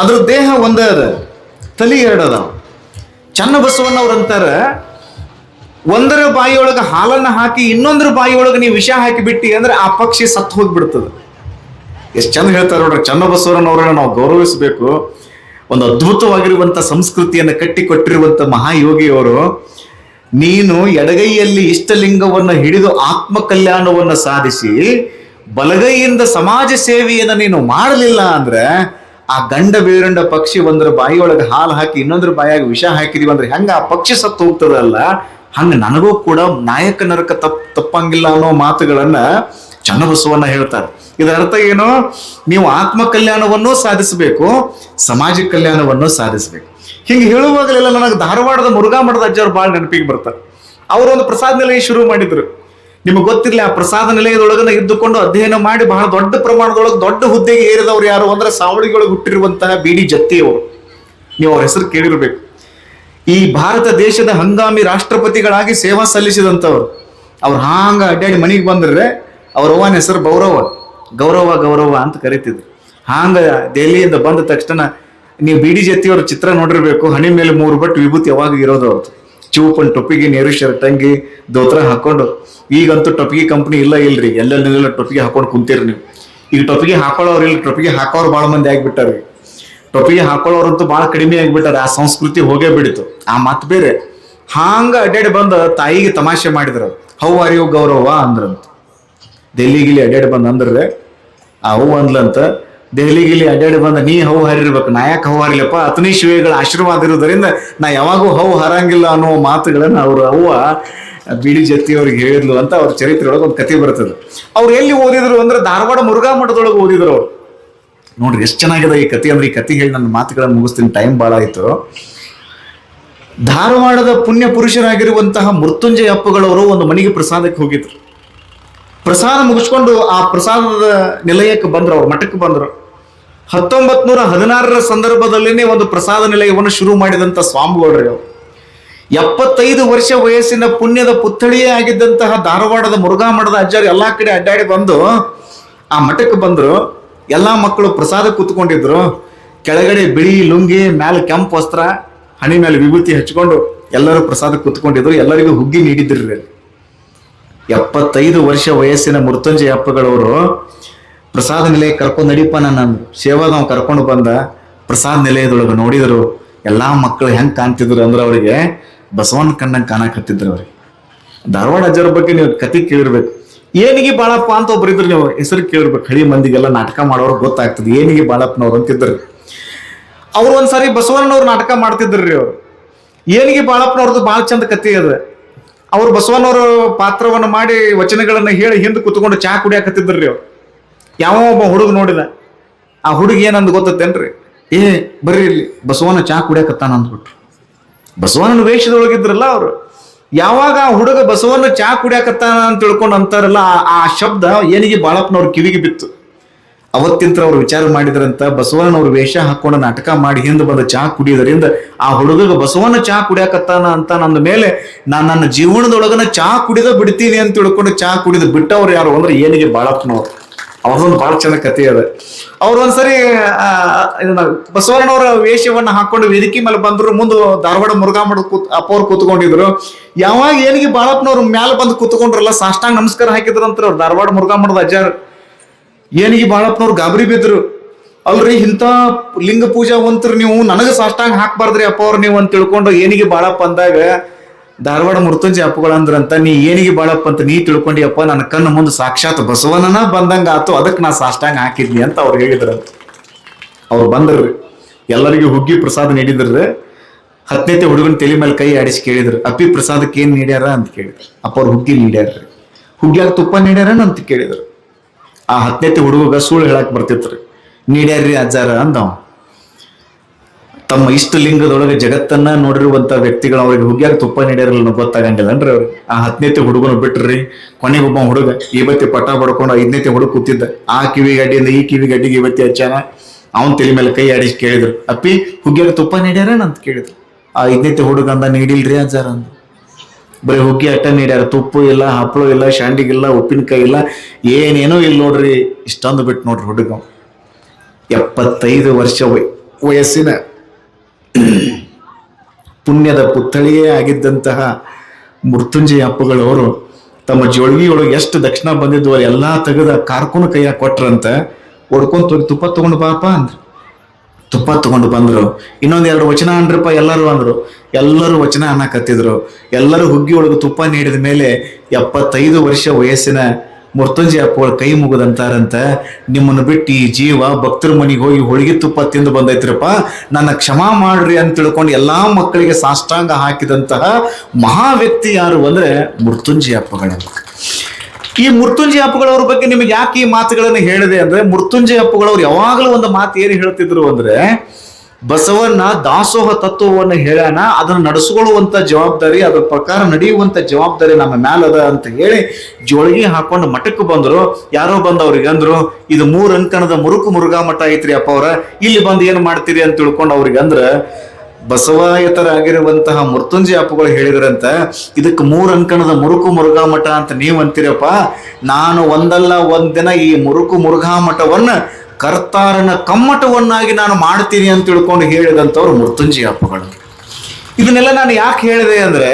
ಅದ್ರ ದೇಹ ಒಂದೇ ಅದ. ತಲಿ ಅದಾವ. ಚನ್ನ ಬಸವಣ್ಣವ್ರು ಅಂತಾರ, ಒಂದರ ಬಾಯಿಯೊಳಗೆ ಹಾಲನ್ನ ಹಾಕಿ ಇನ್ನೊಂದರ ಬಾಯಿಯೊಳಗೆ ನೀವು ವಿಷ ಹಾಕಿ ಬಿಟ್ಟಿ ಅಂದ್ರೆ ಆ ಪಕ್ಷಿ ಸತ್ತು ಹೋಗ್ಬಿಡ್ತದೆ. ಎಷ್ಟು ಚಂದ ಹೇಳ್ತಾರೆ ನೋಡ್ರಿ ಚನ್ನಬಸವಣ್ಣನವರನ್ನ ನಾವು ಗೌರವಿಸಬೇಕು. ಒಂದು ಅದ್ಭುತವಾಗಿರುವಂತ ಸಂಸ್ಕೃತಿಯನ್ನ ಕಟ್ಟಿಕೊಟ್ಟಿರುವಂತ ಮಹಾಯೋಗಿಯವರು, ನೀನು ಎಡಗೈಯಲ್ಲಿ ಇಷ್ಟಲಿಂಗವನ್ನ ಹಿಡಿದು ಆತ್ಮ ಕಲ್ಯಾಣವನ್ನ ಸಾಧಿಸಿ, ಬಲಗೈಯಿಂದ ಸಮಾಜ ಸೇವೆಯನ್ನ ನೀನು ಮಾಡಲಿಲ್ಲ ಅಂದ್ರೆ ಆ ಗಂಡ ಬೇರಂಡ ಪಕ್ಷಿ ಒಂದರ ಬಾಯಿಯೊಳಗೆ ಹಾಲು ಹಾಕಿ ಇನ್ನೊಂದ್ರ ಬಾಯಾಗ ವಿಷ ಹಾಕಿದೀವಿ ಅಂದ್ರೆ ಹೆಂಗ ಆ ಪಕ್ಷಿ ಸತ್ತು ಹೋಗ್ತದಲ್ಲ? ಹಂಗ ನನಗೂ ಕೂಡ ನಾಯಕ ನರಕ ತಪ್ ತಪ್ಪಂಗಿಲ್ಲ ಅನ್ನೋ ಮಾತುಗಳನ್ನ ಚನ್ನಬಸವಣ್ಣ ಹೇಳ್ತಾರೆ. ಇದರ ಅರ್ಥ ಏನು? ನೀವು ಆತ್ಮ ಕಲ್ಯಾಣವನ್ನು ಸಾಧಿಸಬೇಕು, ಸಮಾಜ ಕಲ್ಯಾಣವನ್ನು ಸಾಧಿಸಬೇಕು. ಹಿಂಗೆ ಹೇಳುವಾಗಲೆಲ್ಲ ನನಗೆ ಧಾರವಾಡದ ಮುರುಘಾ ಮಠದ ಅಜ್ಜವ್ರು ಭಾಳ ನೆನಪಿಗೆ ಬರ್ತಾರೆ. ಅವರು ಒಂದು ಪ್ರಸಾದ ನಿಲಯ ಶುರು ಮಾಡಿದ್ರು. ನಿಮಗೆ ಗೊತ್ತಿರಲಿ, ಆ ಪ್ರಸಾದ ನಿಲಯದೊಳಗನ ಇದ್ದುಕೊಂಡು ಅಧ್ಯಯನ ಮಾಡಿ ಬಹಳ ದೊಡ್ಡ ಪ್ರಮಾಣದೊಳಗೆ ದೊಡ್ಡ ಹುದ್ದೆಗೆ ಏರಿದವರು ಯಾರು ಅಂದ್ರೆ ಸಾವಳಿಗೊಳಗೆ ಹುಟ್ಟಿರುವಂತಹ ಬಿ ಡಿ ಜತ್ತಿಯವರು ನೀವು ಅವ್ರ ಹೆಸರು ಕೇಳಿರ್ಬೇಕು. ಈ ಭಾರತ ದೇಶದ ಹಂಗಾಮಿ ರಾಷ್ಟ್ರಪತಿಗಳಾಗಿ ಸೇವಾ ಸಲ್ಲಿಸಿದಂಥವ್ರು. ಅವ್ರು ಹಾಂಗ ಅಡ್ಡಾಡಿ ಮನೆಗೆ ಬಂದ್ರೆ ಅವ್ರ ಅವ್ವನ ಹೆಸರು ಗೌರವ. ಗೌರವ ಗೌರವ ಅಂತ ಕರಿತಿದ್ರು. ಹಾಂಗ ದೆಹಲಿಯಿಂದ ಬಂದ ತಕ್ಷಣ ನೀವು ಬಿ ಡಿ ಜತಿಯವ್ರ ಚಿತ್ರ ನೋಡಿರ್ಬೇಕು ಹಣಿ ಮೇಲೆ ಮೂರು ಬಟ್ ವಿಭೂತಿ ಯಾವಾಗ ಇರೋದು ಅವ್ರದ್ದು ಚೂಪನ್, ಟೊಪ್ಪಿಗೆ ನೇರು ಶರ್ಟ್, ಅಂಗಿ, ದೋತ್ರ ಹಾಕೊಂಡು. ಈಗಂತೂ ಟೊಪ್ಪಿಗೆ ಕಂಪ್ನಿ ಇಲ್ಲ ಇಲ್ರಿ. ಎಲ್ಲೆಲ್ಲ ಟೊಪ್ಪಿಗೆ ಹಾಕೊಂಡು ಕುಂತೀರಿ ನೀವು. ಈಗ ಟೊಪ್ಪಿಗೆ ಹಾಕೊಳ್ಳೋರು ಇಲ್ಲ, ಟೊಪ್ಪಿಗೆ ಹಾಕೋರು ಭಾಳ ಮಂದಿ ಆಗ್ಬಿಟ್ಟಾರೆ. ಟೊಪ್ಪಿಗೆ ಹಾಕೊಳ್ಳೋರಂತೂ ಭಾಳ ಕಡಿಮೆ ಆಗ್ಬಿಟ್ಟಾರೆ. ಆ ಸಂಸ್ಕೃತಿ ಹೋಗೇ ಬಿಡಿತು. ಆ ಮಾತು ಬೇರೆ. ಹಾಂಗ ಅಡ್ಡಾಡಿ ಬಂದ ತಾಯಿಗೆ ತಮಾಷೆ ಮಾಡಿದ್ರು. ಹೌ ಆರ್ ಯು ಗೌರವ ಅಂದ್ರಂತ. ಡೆಲ್ಲಿ ಗಿಲಿ ಅಡ್ಡಾಡಿ ಬಂದ ಅಂದ್ರೆ ಆ ಹೂ ಅಂದ್ಲಂತ ದೆಹಲಿ ಗಿಲಿ ಅಡ್ಡಾಡಿ ಬಂದ ನೀ ಹೌ ಹರಿರ್ಬೇಕು, ನಾ ಯಾಕೆ ಹವು ಹರಿಲಪ್ಪ ಅತನಿ ಶಿವೆಗಳ ಆಶೀರ್ವಾದ ಇರೋದರಿಂದ ನಾ ಯಾವಾಗೂ ಹೌ ಹರಂಗಿಲ್ಲ ಅನ್ನೋ ಮಾತುಗಳನ್ನ ಅವ್ರ ಅವ್ವ ಬಿಳಿ ಜತ್ತಿ ಅವ್ರಿಗೆ ಹೇಳಿದ್ಲು ಅಂತ ಅವ್ರ ಚರಿತ್ರೆ ಒಳಗೆ ಒಂದು ಕತೆ ಬರ್ತದೆ. ಅವ್ರು ಎಲ್ಲಿ ಓದಿದ್ರು ಅಂದ್ರೆ ಧಾರವಾಡ ಮುರುಘಾ ಮಠದೊಳಗೆ ಓದಿದ್ರು ಅವ್ರು. ನೋಡ್ರಿ ಎಷ್ಟು ಚೆನ್ನಾಗಿದೆ ಈ ಕತೆ ಅಂದ್ರೆ ಈ ಕತೆ ಹೇಳಿ ನನ್ನ ಮಾತುಗಳನ್ನ ಮುಗಿಸ್ತೀನಿ, ಟೈಮ್ ಭಾಳ ಆಯ್ತು. ಧಾರವಾಡದ ಪುಣ್ಯ ಪುರುಷರಾಗಿರುವಂತಹ ಮೃತ್ಯುಂಜಯ ಅಪ್ಪಗಳವರು ಒಂದು ಮನೆಗೆ ಪ್ರಸಾದಕ್ಕೆ ಹೋಗಿದ್ರು. ಪ್ರಸಾದ ಮುಗಿಸ್ಕೊಂಡು ಆ ಪ್ರಸಾದದ ನಿಲಯಕ್ಕೆ ಬಂದ್ರು, ಅವ್ರು ಮಠಕ್ಕೆ ಬಂದರು. ಹತ್ತೊಂಬತ್ ನೂರ ಹದಿನಾರರ ಸಂದರ್ಭದಲ್ಲಿನೇ ಒಂದು ಪ್ರಸಾದ ನಿಲಯವನ್ನು ಶುರು ಮಾಡಿದಂತ ಸ್ವಾಮಿಗೌಡ್ರಿ ಅವರು ಎಪ್ಪತ್ತೈದು ವರ್ಷ ವಯಸ್ಸಿನ ಪುಣ್ಯದ ಪುತ್ಥಳಿಯೇ ಆಗಿದ್ದಂತಹ ಧಾರವಾಡದ ಮುರುಘಾ ಮಠದ ಅಜ್ಜಾರು ಎಲ್ಲಾ ಕಡೆ ಅಡ್ಡಾಡಿ ಬಂದು ಆ ಮಠಕ್ಕೆ ಬಂದ್ರು. ಎಲ್ಲಾ ಮಕ್ಕಳು ಪ್ರಸಾದ ಕೂತ್ಕೊಂಡಿದ್ರು. ಕೆಳಗಡೆ ಬಿಳಿ ಲುಂಗಿ, ಮ್ಯಾಲ ಕೆಂಪು ವಸ್ತ್ರ, ಹಣಿ ಮೇಲೆ ವಿಭೂತಿ ಹಚ್ಕೊಂಡು ಎಲ್ಲರೂ ಪ್ರಸಾದ ಕೂತ್ಕೊಂಡಿದ್ರು. ಎಲ್ಲರಿಗೂ ಹುಗ್ಗಿ ನೀಡಿದ್ರಿ. ಎಪ್ಪತ್ತೈದು ವರ್ಷ ವಯಸ್ಸಿನ ಮೃತ್ಯುಂಜಯ ಅಪ್ಪಗಳವರು ಪ್ರಸಾದ ನಿಲಯ ಕರ್ಕೊಂಡು ನಡೀಪ ನನ್ನ ನಾವು ಕರ್ಕೊಂಡು ಬಂದ ಪ್ರಸಾದ ನಿಲಯದೊಳಗೆ ನೋಡಿದರು ಎಲ್ಲಾ ಮಕ್ಕಳು ಹೆಂಗೆ ಕಾಣ್ತಿದ್ರು ಅಂದ್ರೆ ಅವರಿಗೆ ಬಸವನ ಕಣ್ಣಂಗೆ ಕಾಣಕತ್ತಿದ್ರು ಅವ್ರಿಗೆ. ಧಾರವಾಡ ಅಜ್ಜರ ಬಗ್ಗೆ ನೀವು ಕತೆ ಕೇಳಿರ್ಬೇಕು. ಏನಿಗೆ ಬಾಳಪ್ಪ ಅಂತ ಒಬ್ಬರಿದ್ರು ನೀವು ಹೆಸರು ಕೇಳಿರ್ಬೇಕು. ಹಳಿ ಮಂದಿಗೆಲ್ಲ ನಾಟಕ ಮಾಡೋರು ಗೊತ್ತಾಗ್ತದೆ. ಏನಿಗೆ ಬಾಳಪ್ಪನವ್ರು ಅಂತಿದ್ರು. ಅವ್ರು ಒಂದ್ಸಾರಿ ಬಸವಣ್ಣವ್ರು ನಾಟಕ ಮಾಡ್ತಿದ್ರು ರೀ ಅವ್ರು. ಏನಿಗೆ ಬಾಳಪ್ಪನವ್ರದ್ದು ಭಾಳ ಚಂದ ಕತೆ ಅದ. ಅವ್ರು ಬಸವಣ್ಣವ್ರ ಪಾತ್ರವನ್ನು ಮಾಡಿ ವಚನಗಳನ್ನು ಹೇಳಿ ಹಿಂದೆ ಕುತ್ಕೊಂಡು ಚಹಾ ಕುಡಿಯಾಕತ್ತಿದ್ರಿ ಅವ್ರು. ಯಾವ ಒಬ್ಬ ಹುಡುಗ ನೋಡಿದ, ಆ ಹುಡುಗ ಏನಂದ್ ಗೊತ್ತೇನ್ರಿ ಏ, ಬರ್ರಿ ಇಲ್ಲಿ ಬಸವನ ಚಹಾ ಕುಡಿಯಾಕತ್ತಾನ ಅಂದ್ಬಿಟ್ರು. ಬಸವಣ್ಣನ ವೇಷದೊಳಗಿದ್ರಲ್ಲ ಅವರು. ಯಾವಾಗ ಆ ಹುಡುಗ ಬಸವನ ಚಹಾ ಕುಡಿಯಾಕತ್ತಾನ ಅಂತ ತಿಳ್ಕೊಂಡು ಅಂತಾರಲ್ಲ ಆ ಶಬ್ದ ಏನಿಗೆ ಬಾಳಪ್ಪನವ್ರ ಕಿವಿಗೆ ಬಿತ್ತು. ಅವತ್ತಿಂತ್ರ ಅವ್ರು ವಿಚಾರ ಮಾಡಿದ್ರಂತ ಬಸವಣ್ಣನವ್ರ ವೇಷ ಹಾಕೊಂಡು ನಾಟಕ ಮಾಡಿ ಹಿಂದೆ ಬಂದ ಚಹಾ ಕುಡಿಯೋದ್ರಿಂದ ಆ ಹುಡುಗ ಬಸವಣ್ಣ ಚಹಾ ಕುಡಿಯಾಕತ್ತಾನ ಅಂತ ನಂದ ಮೇಲೆ ನಾನು ನನ್ನ ಜೀವನದೊಳಗನ ಚಹಾ ಕುಡಿದ ಬಿಡ್ತೀನಿ ಅಂತ ತಿಳ್ಕೊಂಡು ಚಹಾ ಕುಡಿದು ಬಿಟ್ಟವ್ರು ಯಾರು ಅಂದ್ರೆ ಏನಿಗೆ ಬಾಳಪ್ಪನವ್ರು. ಅವ್ರದೊಂದು ಬಹಳ ಚೆನ್ನ ಕಥೆ ಅದ. ಅವ್ರು ಒಂದ್ಸರಿ ಆ, ಇದನ್ನ ಬಸವಣ್ಣನವರ ವೇಷವನ್ನ ಹಾಕೊಂಡು ವೇದಿಕೆ ಮೇಲೆ ಬಂದ್ರು ಮುಂದೆ ಧಾರವಾಡ ಮುರುಘಾ ಮಾಡ ಕೂತ್ ಅಪ್ಪವ್ರು ಕೂತ್ಕೊಂಡಿದ್ರು. ಯಾವಾಗ ಏನಿಗೆ ಬಾಳಪ್ಪನವ್ರು ಮ್ಯಾಲ ಬಂದು ಕೂತ್ಕೊಂಡ್ರಲ್ಲ ಸಾಷ್ಟಾಂಗ ನಮಸ್ಕಾರ ಹಾಕಿದ್ರಂತ ಧಾರವಾಡ ಮುರುಘಾ ಮಠದ ಅಜ್ಜಾರ್ ಏನಿಗೆ ಬಾಳಪ್ಪನವ್ರು ಗಾಬರಿ ಬಿದ್ರು. ಅಲ್ರಿ ಇಂಥ ಲಿಂಗ ಪೂಜಾ ವಂತರು ನೀವು ನನಗೆ ಸಾಷ್ಟಾಂಗ ಹಾಕ್ಬಾರ್ದ್ರಿ ಅಪ್ಪ ಅವ್ರು ನೀವು ಅಂತ ತಿಳ್ಕೊಂಡು ಏನಿಗೆ ಬಾಳಪ್ಪ ಅಂದಾಗ, ಧಾರವಾಡ ಮೃತುಂಜಿ ಅಪ್ಪಗಳಂದ್ರಂತ ನೀ ಏನಿಗೆ ಬಾಳಪ್ಪ ಅಂತ ನೀ ತಿಳ್ಕೊಂಡಿ ಅಪ್ಪ, ನನ್ನ ಕಣ್ಣು ಮುಂದೆ ಸಾಕ್ಷಾತ್ ಬಸವನನ ಬಂದಂಗ ಆತು ಅದಕ್ಕೆ ನಾ ಸಾಷ್ಟಾಂಗ ಹಾಕಿದ್ನಿ ಅಂತ ಅವ್ರು ಹೇಳಿದ್ರಂತ ಅವ್ರು ಬಂದ್ರಿ. ಎಲ್ಲರಿಗೂ ಹುಗ್ಗಿ ಪ್ರಸಾದ ನೀಡಿದ್ರಿ. ಹತ್ತನೇತೆ ಹುಡುಗನ ತಲೆ ಮೇಲೆ ಕೈ ಆಡಿಸಿ ಕೇಳಿದ್ರು, ಅಪ್ಪಿ ಪ್ರಸಾದಕ್ಕೆ ಏನ್ ನೀಡ್ಯಾರ ಅಂತ ಕೇಳಿದ್ರು. ಅಪ್ಪ ಅವ್ರು ಹುಗ್ಗಿ ನೀಡ್ಯಾರ್ರಿ. ಹುಗ್ಗಿಯಾಗ ತುಪ್ಪ ನೀಡ್ಯಾರ ಅಂತ ಕೇಳಿದ್ರು. ಆ ಹತ್ತನೇತಿ ಹುಡುಗ ಸುಳ್ಳು ಹೇಳಕ್ ಬರ್ತಿತ್ರಿ. ನೀಡ್ಯಾರ್ರಿ ಅಜ್ಜಾರ ಅಂದವ. ತಮ್ಮ ಇಷ್ಟ ಲಿಂಗದೊಳಗೆ ಜಗತ್ತನ್ನ ನೋಡಿರುವಂತ ವ್ಯಕ್ತಿಗಳು ಅವ್ರಿಗೆ ಹುಗ್ಗ್ಯಾಗ ತುಪ್ಪ ನೀಡ್ಯಾರಲ್ಲ ಗೊತ್ತಾಗಂಗಿಲ್ಲ ಗೊತ್ತಾಗಂಗಿಲ್ಲನ್ರಿ ಅವ್ರಿ ಆ ಹತ್ತನೇತಿ ಹುಡುಗನ ಬಿಟ್ರಿ. ಕೊನೆಗೆ ಒಬ್ಬ ಹುಡುಗ ಇವತ್ತಿ ಪಟ ಪಡ್ಕೊಂಡು ಐದನೇತಿ ಹುಡುಗ ಕೂತಿದ್ದ. ಆ ಕಿವಿ ಗಡ್ಡಿಯಿಂದ ಈ ಕಿವಿ ಗಡ್ಡಿಗೆ ಇವತ್ತಿ ಹಚ್ಚಾನ ಅವನ್ ತಲೆ ಮೇಲೆ ಕೈ ಆಡಿಸಿ ಕೇಳಿದ್ರು. ಅಪ್ಪಿ ಹುಗ್ಗ್ಯಾಗ ತುಪ್ಪ ನೀಡ್ಯಾರ ಅಂತ ಕೇಳಿದ್ರು. ಆ ಐದನೇತಿ ಹುಡುಗ ಅಂದ ನೀಡಿಲ್ರಿ ಅಜ್ಜಾರ ಅಂದ. ಬರೀ ಹುಕ್ಕಿ ಅಟ್ಟ ನೀಡ್ಯಾರ, ತುಪ್ಪು ಇಲ್ಲ ಹಪ್ಪಳು ಇಲ್ಲ ಶಾಂಡಿಗಿಲ್ಲ ಉಪ್ಪಿನಕಾಯಿ ಇಲ್ಲ, ಏನೇನೋ ಇಲ್ಲ ನೋಡ್ರಿ. ಇಷ್ಟೊಂದು ಬಿಟ್ಟು ನೋಡ್ರಿ ಹುಡುಗ ಎಪ್ಪತ್ತೈದು ವರ್ಷ ವಯ- ವಯಸ್ಸಿನ ಪುಣ್ಯದ ಪುತ್ಥಳಿಯೇ ಆಗಿದ್ದಂತಹ ಮೃತ್ಯುಂಜಯ ಅಪ್ಪಗಳವರು ತಮ್ಮ ಜೋಳಿಗೆಯೊಳಗೆ ಎಷ್ಟು ದಕ್ಷಿಣ ಬಂದಿದ್ವು ಎಲ್ಲ ತೆಗೆದ ಕಾರ್ಕುನ ಕೈಯಾಗ ಕೊಟ್ರಂತ ಹೊಡ್ಕೊಂತ ತುಪ್ಪ ತಗೊಂಡು ಬಾಪ ಅಂದ್ರು. ತುಪ್ಪ ತಗೊಂಡು ಬಂದರು. ಇನ್ನೊಂದು ಎರಡು ವಚನ ಅನ್ರಪ್ಪ ಎಲ್ಲರೂ ಅಂದ್ರು. ಎಲ್ಲರೂ ವಚನ ಅನ್ನಕತ್ತಿದ್ರು ಎಲ್ಲರೂ ಹುಗ್ಗಿ ಒಳಗೆ ತುಪ್ಪ ನೀಡಿದ ಮೇಲೆ ಎಪ್ಪತ್ತೈದು ವರ್ಷ ವಯಸ್ಸಿನ ಮೃತ್ಯುಂಜಯ ಅಪ್ಪಗಳ ಕೈ ಮುಗಿದಂತಾರಂತ, ನಿಮ್ಮನ್ನು ಬಿಟ್ಟು ಈ ಜೀವ ಭಕ್ತರ ಮನೆಗೆ ಹೋಗಿ ಹೋಳಿಗೆ ತುಪ್ಪ ತಿಂದು ಬಂದೈತ್ರಪ್ಪ. ನನ್ನ ಕ್ಷಮಾ ಮಾಡ್ರಿ ಅಂತ ತಿಳ್ಕೊಂಡು ಎಲ್ಲಾ ಮಕ್ಕಳಿಗೆ ಸಾಷ್ಟಾಂಗ ಹಾಕಿದಂತಹ ಮಹಾ ವ್ಯಕ್ತಿ ಯಾರು ಅಂದ್ರೆ ಮೃತ್ಯುಂಜಯ ಅಪ್ಪಗಳು ಈ ಮೃತ್ಯುಂಜಯ ಅಪ್ಪಗಳವ್ರ ಬಗ್ಗೆ ನಿಮಗೆ ಯಾಕೆ ಈ ಮಾತುಗಳನ್ನು ಹೇಳಿದೆ ಅಂದ್ರೆ, ಮೃತ್ಯುಂಜಯ ಅಪ್ಪುಗಳವ್ರು ಯಾವಾಗಲೂ ಒಂದು ಮಾತು ಏನು ಹೇಳ್ತಿದ್ರು ಅಂದ್ರೆ ಬಸವಣ್ಣ ದಾಸೋಹ ತತ್ವವನ್ನು ಹೇಳೋಣ ಅದನ್ನು ನಡೆಸಿಕೊಳ್ಳುವಂತ ಜವಾಬ್ದಾರಿ, ಅದ್ರ ಪ್ರಕಾರ ನಡೆಯುವಂತ ಜವಾಬ್ದಾರಿ ನಮ್ಮ ಮ್ಯಾಲದ ಅಂತ ಹೇಳಿ ಜೋಳಿಗೆ ಹಾಕೊಂಡು ಮಠಕ್ಕೆ ಬಂದ್ರು. ಯಾರೋ ಬಂದು ಅವ್ರಿಗೆ ಅಂದ್ರು, ಇದು ಮೂರ್ ಅಂಕಣದ ಮುರುಕು ಮುರುಘಾ ಮಠ ಐತ್ರಿ ಅಪ್ಪ ಅವ್ರ, ಇಲ್ಲಿ ಬಂದು ಏನ್ ಮಾಡ್ತೀರಿ ಅಂತ ತಿಳ್ಕೊಂಡು ಅವ್ರಿಗೆ ಅಂದ್ರ ಬಸವಾಯತರಾಗಿರುವಂತಹ ಮೃತ್ಯುಂಜಯ ಅಪ್ಪುಗಳು ಹೇಳಿದ್ರಂತ, ಇದಕ್ಕೆ ಮೂರ್ ಅಂಕಣದ ಮುರುಕು ಮುರುಘಾ ಮಠ ಅಂತ ನೀವು ಅಂತೀರಪ್ಪ. ನಾನು ಒಂದಲ್ಲ ಒಂದ್ ದಿನ ಈ ಮುರುಕು ಮುರುಘಾ ಮಠವನ್ನ ಕರ್ತಾರನ ಕಮ್ಮಟವನ್ನಾಗಿ ನಾನು ಮಾಡ್ತೀನಿ ಅಂತ ತಿಳ್ಕೊಂಡು ಹೇಳಿದಂಥವ್ರು ಮೃತ್ಯುಂಜಯ ಅಪ್ಪಗಳು. ಇದನ್ನೆಲ್ಲ ನಾನು ಯಾಕೆ ಹೇಳಿದೆ ಅಂದ್ರೆ,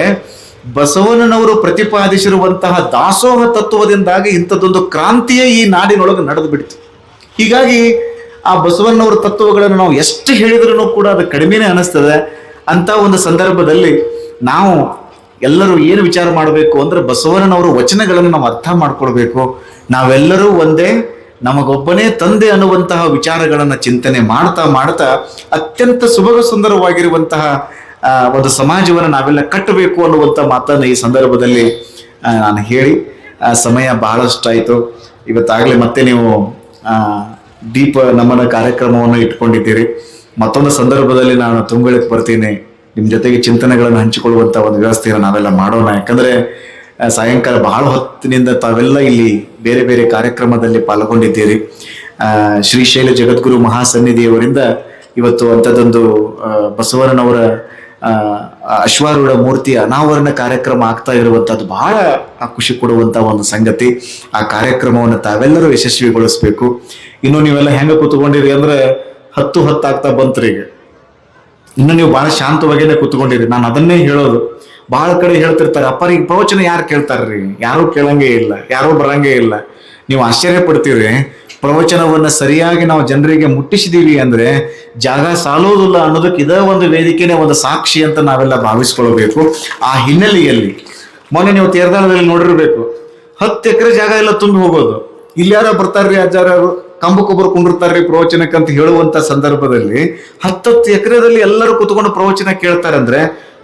ಬಸವಣ್ಣನವರು ಪ್ರತಿಪಾದಿಸಿರುವಂತಹ ದಾಸೋಹ ತತ್ವದಿಂದಾಗಿ ಇಂಥದ್ದೊಂದು ಕ್ರಾಂತಿಯೇ ಈ ನಾಡಿನೊಳಗೆ ನಡೆದು ಬಿಡ್ತು ಹೀಗಾಗಿ ಆ ಬಸವಣ್ಣವರ ತತ್ವಗಳನ್ನು ನಾವು ಎಷ್ಟು ಹೇಳಿದ್ರೂ ಕೂಡ ಅದು ಕಡಿಮೆನೇ ಅನಿಸ್ತದೆ ಅಂತ ಒಂದು ಸಂದರ್ಭದಲ್ಲಿ ನಾವು ಎಲ್ಲರೂ ಏನು ವಿಚಾರ ಮಾಡಬೇಕು ಅಂದ್ರೆ ಬಸವಣ್ಣನವರ ವಚನಗಳನ್ನು ನಾವು ಅರ್ಥ ಮಾಡ್ಕೊಳ್ಬೇಕು. ನಾವೆಲ್ಲರೂ ಒಂದೇ, ನಮಗೊಬ್ಬನೇ ತಂದೆ ಅನ್ನುವಂತಹ ವಿಚಾರಗಳನ್ನು ಚಿಂತನೆ ಮಾಡ್ತಾ ಮಾಡ್ತಾ ಅತ್ಯಂತ ಸುಭಗ ಸುಂದರವಾಗಿರುವಂತಹ ಒಂದು ಸಮಾಜವನ್ನು ನಾವೆಲ್ಲ ಕಟ್ಟಬೇಕು ಅನ್ನುವಂಥ ಮಾತನ್ನು ಈ ಸಂದರ್ಭದಲ್ಲಿ ನಾನು ಹೇಳಿ. ಸಮಯ ಬಹಳಷ್ಟಾಯಿತು. ಇವತ್ತಾಗಲೇ ಮತ್ತೆ ನೀವು ದೀಪ ನಮನ ಕಾರ್ಯಕ್ರಮವನ್ನು ಇಟ್ಕೊಂಡಿದ್ದೀರಿ. ಮತ್ತೊಂದು ಸಂದರ್ಭದಲ್ಲಿ ನಾನು ತುಂಗಳಕ್ಕೆ ಬರ್ತೀನಿ. ನಿಮ್ಮ ಜೊತೆಗೆ ಚಿಂತನೆಗಳನ್ನು ಹಂಚಿಕೊಳ್ಳುವಂಥ ಒಂದು ವ್ಯವಸ್ಥೆಯನ್ನು ನಾವೆಲ್ಲ ಮಾಡೋಣ. ಯಾಕಂದ್ರೆ ಸಾಯಂಕಾಲ ಬಹಳ ಹೊತ್ತಿನಿಂದ ತಾವೆಲ್ಲ ಇಲ್ಲಿ ಬೇರೆ ಬೇರೆ ಕಾರ್ಯಕ್ರಮದಲ್ಲಿ ಪಾಲ್ಗೊಂಡಿದ್ದೀರಿ. ಶ್ರೀಶೈಲ ಜಗದ್ಗುರು ಮಹಾಸನ್ನಿಧಿಯವರಿಂದ ಇವತ್ತು ಅಂಥದ್ದೊಂದು ಬಸವರನವರ ಅಶ್ವಾರೂಢ ಮೂರ್ತಿಯ ಅನಾವರಣ ಕಾರ್ಯಕ್ರಮ ಆಗ್ತಾ ಇರುವಂಥದ್ದು ಬಹಳ ಖುಷಿ ಕೊಡುವಂಥ ಒಂದು ಸಂಗತಿ. ಆ ಕಾರ್ಯಕ್ರಮವನ್ನು ತಾವೆಲ್ಲರೂ ಯಶಸ್ವಿಗೊಳಿಸ್ಬೇಕು. ಇನ್ನು ನೀವೆಲ್ಲ ಹೆಂಗ ಕೂತ್ಕೊಂಡಿರಿ ಅಂದ್ರೆ ಹತ್ತು ಹತ್ತಾಗ್ತಾ ಬಂತ್ರಿ ಈಗ. ಇನ್ನು ನೀವು ಬಹಳ ಶಾಂತವಾಗಿನೇ ಕೂತ್ಕೊಂಡಿರಿ. ನಾನು ಅದನ್ನೇ ಹೇಳೋದು. ಬಹಳ ಕಡೆ ಹೇಳ್ತಿರ್ತಾರೆ ಅಪ್ಪ ಈಗ ಪ್ರವಚನ ಯಾರು ಕೇಳ್ತಾರ್ರಿ? ಯಾರು ಕೇಳಂಗೆ ಇಲ್ಲ, ಯಾರು ಬರಂಗೇ ಇಲ್ಲ. ನೀವು ಆಶ್ಚರ್ಯ ಪಡ್ತೀರಿ. ಪ್ರವಚನವನ್ನ ಸರಿಯಾಗಿ ನಾವು ಜನರಿಗೆ ಮುಟ್ಟಿಸಿದೀವಿ ಅಂದ್ರೆ ಜಾಗ ಸಾಲೋದಿಲ್ಲ ಅನ್ನೋದಕ್ಕೆ ಇದೇ ಒಂದು ವೇದಿಕೆನೇ ಒಂದು ಸಾಕ್ಷಿ ಅಂತ ನಾವೆಲ್ಲ ಭಾವಿಸ್ಕೊಳ್ಬೇಕು. ಆ ಹಿನ್ನೆಲೆಯಲ್ಲಿ ಮೊನ್ನೆ ನೀವು ತೇರ್ದಾಳದಲ್ಲಿ ನೋಡಿರ್ಬೇಕು. ಹತ್ತು ಎಕರೆ ಜಾಗ ಎಲ್ಲ ತುಂಬಿ ಹೋಗೋದು. ಇಲ್ಲಿ ಯಾರೋ ಬರ್ತಾರ್ರಿ ಅಜ್ಜಾರು ಕಂಬಕ್ಕೊಬ್ಬರು ಕುಂಡಿರ್ತಾರ್ರಿ ಪ್ರವಚನಕ್ಕೆ ಅಂತ ಹೇಳುವಂತ ಸಂದರ್ಭದಲ್ಲಿ ಹತ್ತತ್ತು ಎಕರೆದಲ್ಲಿ ಎಲ್ಲರೂ ಕುತ್ಕೊಂಡು ಪ್ರವಚನ ಕೇಳ್ತಾರೆ ಅಂದ್ರೆ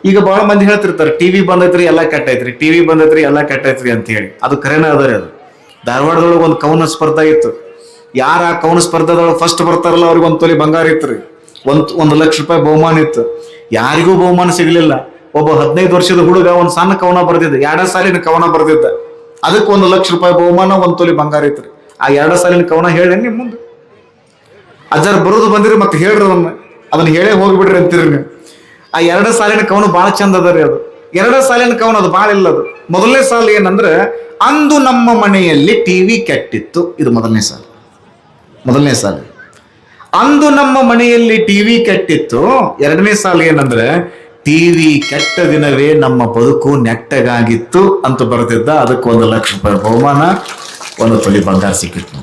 ಈಗ ಬಹಳ ಮಂದಿ ಹೇಳ್ತಿರ್ತಾರೆ ಟಿವಿ ಬಂದೈತ್ರಿ, ಎಲ್ಲ ಕೆಟ್ಟೈತ್ರಿ ಟಿವಿ ಬಂದೈತ್ರಿ, ಎಲ್ಲ ಕೆಟ್ಟೈತ್ರಿ ಅಂತ ಹೇಳಿ. ಅದು ಕರೆನ ಅದರಿ ಅದು. ಧಾರವಾಡದೊಳಗೆ ಒಂದು ಕವನ ಸ್ಪರ್ಧೆ ಇತ್ತು. ಯಾರ ಆ ಕವನ ಸ್ಪರ್ಧಾದೊಳಗೆ ಫಸ್ಟ್ ಬರ್ತಾರಲ್ಲ, ಅವ್ರಿಗೆ ಒಂದು ತೊಲಿ ಬಂಗಾರ ಇತ್ತು ಒಂದ್, ಒಂದು ಲಕ್ಷ ರೂಪಾಯಿ ಬಹುಮಾನ ಇತ್ತು. ಯಾರಿಗೂ ಬಹುಮಾನ ಸಿಗಲಿಲ್ಲ. ಒಬ್ಬ ಹದಿನೈದು ವರ್ಷದ ಹುಡುಗ ಒಂದು ಸಣ್ಣ ಕವನ ಬರ್ದಿದ್ದ. ಎರಡ ಸಾಲಿನ ಕವನ ಬರ್ದಿದ್ದ. ಅದಕ್ಕೆ ಒಂದು ಲಕ್ಷ ರೂಪಾಯಿ ಬಹುಮಾನ, ಒಂದು ತೊಲಿ ಬಂಗಾರ ಇತ್ತು ಆ ಎರಡು ಸಾಲಿನ ಕವನ ಹೇಳಿ ನಿಮ್ ಮುಂದೆ. ಅಜ್ಜಾರ್ ಬರೋದು ಬಂದಿರಿ ಮತ್ತೆ ಹೇಳ್ರಿ ಅದನ್ನ ಅದನ್ನ ಹೇಳೇ ಹೋಗ್ಬಿಡ್ರಿ ಅಂತೀರಿ ನೀವು. ಆ ಎರಡು ಸಾಲಿನ ಕವನ ಬಹಳ ಚಂದ ಅದ ರೀ ಅದು. ಎರಡು ಸಾಲಿನ ಕವನ ಅದು ಬಹಳ ಇಲ್ಲ ಅದು. ಮೊದಲನೇ ಸಾಲು ಏನಂದ್ರೆ, ಅಂದು ನಮ್ಮ ಮನೆಯಲ್ಲಿ ಟಿವಿ ಕೆಟ್ಟಿತ್ತು. ಇದು ಮೊದಲನೇ ಸಾಲ. ಮೊದಲನೇ ಸಾಲು. ಅಂದು ನಮ್ಮ ಮನೆಯಲ್ಲಿ ಟಿವಿ ಕೆಟ್ಟಿತ್ತು. ಎರಡನೇ ಸಾಲ ಏನಂದ್ರೆ ಟಿವಿ ಕೆಟ್ಟ ದಿನವೇ ನಮ್ಮ ಬದುಕು ನೆಟ್ಟಗಾಗಿತ್ತು ಅಂತ ಬರೆದಿದ್ದ. ಅದಕ್ಕೊಂದು ಲಕ್ಷ ರೂಪಾಯಿ ಬಹುಮಾನ. ಒಂದು ತೊಲಿ ಬಂಗಾರ ಸಿಕ್ಕಿತ್ತು.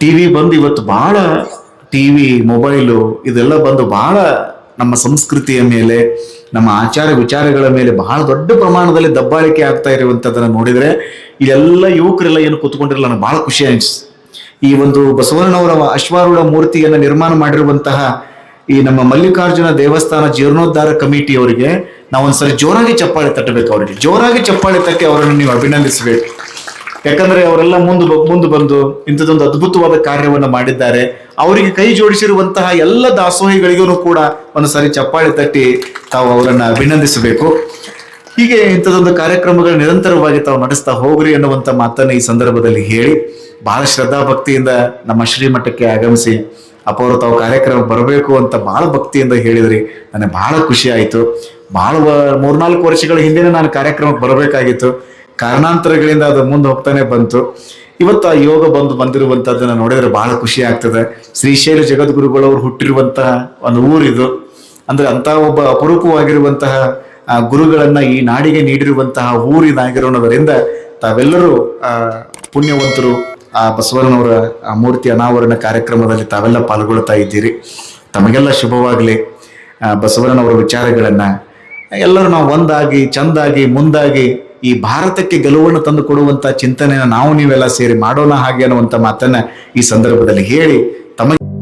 ಟಿವಿ ಬಂದು ಇವತ್ತು ಬಹಳ ಟಿವಿ, ಮೊಬೈಲು ಇದೆಲ್ಲ ಬಂದು ಬಹಳ ನಮ್ಮ ಸಂಸ್ಕೃತಿಯ ಮೇಲೆ, ನಮ್ಮ ಆಚಾರ ವಿಚಾರಗಳ ಮೇಲೆ ಬಹಳ ದೊಡ್ಡ ಪ್ರಮಾಣದಲ್ಲಿ ದಬ್ಬಾಳಿಕೆ ಆಗ್ತಾ ಇರುವಂತದನ್ನ ನೋಡಿದ್ರೆ ಇದೆಲ್ಲ ಯುವಕರೆಲ್ಲ ಏನು ಕೂತ್ಕೊಂಡಿರಲ್ಲ ನನಗೆ ಬಹಳ ಖುಷಿ ಅನಿಸ್ತು. ಈ ಒಂದು ಬಸವಣ್ಣವರ ಅಶ್ವಾರೂಢ ಮೂರ್ತಿಯನ್ನ ನಿರ್ಮಾಣ ಮಾಡಿರುವಂತಹ ಈ ನಮ್ಮ ಮಲ್ಲಿಕಾರ್ಜುನ ದೇವಸ್ಥಾನ ಜೀರ್ಣೋದ್ಧಾರ ಕಮಿಟಿಯವರಿಗೆ ನಾವು ಒಂದ್ಸರಿ ಜೋರಾಗಿ ಚಪ್ಪಾಳೆ ತಟ್ಟಬೇಕು ಅವರಿಗೆ. ಜೋರಾಗಿ ಚಪ್ಪಾಳೆ ತಟ್ಟಿ ಅವರನ್ನು ನೀವು ಅಭಿನಂದಿಸಬೇಕು. ಯಾಕಂದ್ರೆ ಅವರೆಲ್ಲ ಮುಂದೆ ಮುಂದೆ ಬಂದು ಇಂಥದ್ದೊಂದು ಅದ್ಭುತವಾದ ಕಾರ್ಯವನ್ನು ಮಾಡಿದ್ದಾರೆ. ಅವರಿಗೆ ಕೈ ಜೋಡಿಸಿರುವಂತಹ ಎಲ್ಲ ದಾಸೋಹಿಗಳಿಗೂ ಕೂಡ ಒಂದು ಸಾರಿ ಚಪ್ಪಾಳೆ ತಟ್ಟಿ ತಾವು ಅವರನ್ನ ಅಭಿನಂದಿಸಬೇಕು. ಹೀಗೆ ಇಂಥದ್ದೊಂದು ಕಾರ್ಯಕ್ರಮಗಳು ನಿರಂತರವಾಗಿ ತಾವು ನಡೆಸ್ತಾ ಹೋಗ್ರಿ ಅನ್ನುವಂಥ ಮಾತನ್ನು ಈ ಸಂದರ್ಭದಲ್ಲಿ ಹೇಳಿ, ಬಹಳ ಶ್ರದ್ಧಾ ಭಕ್ತಿಯಿಂದ ನಮ್ಮ ಶ್ರೀಮಠಕ್ಕೆ ಆಗಮಿಸಿ ಅಪವರು ತಾವು ಕಾರ್ಯಕ್ರಮ ಬರಬೇಕು ಅಂತ ಬಹಳ ಭಕ್ತಿಯಿಂದ ಹೇಳಿದ್ರಿ. ನನಗೆ ಬಹಳ ಖುಷಿ ಆಯಿತು. ಬಹಳ ಮೂರ್ನಾಲ್ಕು ವರ್ಷಗಳ ಹಿಂದೆನೇ ನಾನು ಕಾರ್ಯಕ್ರಮಕ್ಕೆ ಬರಬೇಕಾಗಿತ್ತು. ಕಾರಣಾಂತರಗಳಿಂದ ಅದು ಮುಂದೆ ಹೋಗ್ತಾನೆ ಬಂತು. ಇವತ್ತು ಆ ಯೋಗ ಬಂದು ಬಂದಿರುವಂತದ್ದನ್ನ ನೋಡಿದ್ರೆ ಬಹಳ ಖುಷಿ ಆಗ್ತದೆ. ಶ್ರೀಶೈಲ ಜಗದ್ಗುರುಗಳು ಅವ್ರು ಹುಟ್ಟಿರುವಂತಹ ಒಂದು ಊರಿದು. ಅಂದ್ರೆ ಅಂತ ಒಬ್ಬ ಅಪರೂಪವಾಗಿರುವಂತಹ, ಆ, ಗುರುಗಳನ್ನ ಈ ನಾಡಿಗೆ ನೀಡಿರುವಂತಹ ಊರಿನಾಗಿರೋಣದರಿಂದ ತಾವೆಲ್ಲರೂ, ಆ, ಪುಣ್ಯವಂತರು, ಆ, ಬಸವಣ್ಣನವರ ಮೂರ್ತಿ ಅನಾವರಣ ಕಾರ್ಯಕ್ರಮದಲ್ಲಿ ತಾವೆಲ್ಲ ಪಾಲ್ಗೊಳ್ತಾ ಇದ್ದೀರಿ. ತಮಗೆಲ್ಲ ಶುಭವಾಗಲಿ. ಬಸವಣ್ಣನವರ ವಿಚಾರಗಳನ್ನ ಎಲ್ಲರೂ ನಾವು ಒಂದಾಗಿ, ಚಂದಾಗಿ, ಮುಂದಾಗಿ ಈ ಭಾರತಕ್ಕೆ ಗೆಲುವನ್ನು ತಂದು ಕೊಡುವಂತ ಚಿಂತನೆಯನ್ನು ನಾವು ನೀವೆಲ್ಲ ಸೇರಿ ಮಾಡೋಣ ಹಾಗೆ ಅನ್ನುವಂತ ಮಾತನ್ನ ಈ ಸಂದರ್ಭದಲ್ಲಿ ಹೇಳಿ ತಮಗೆ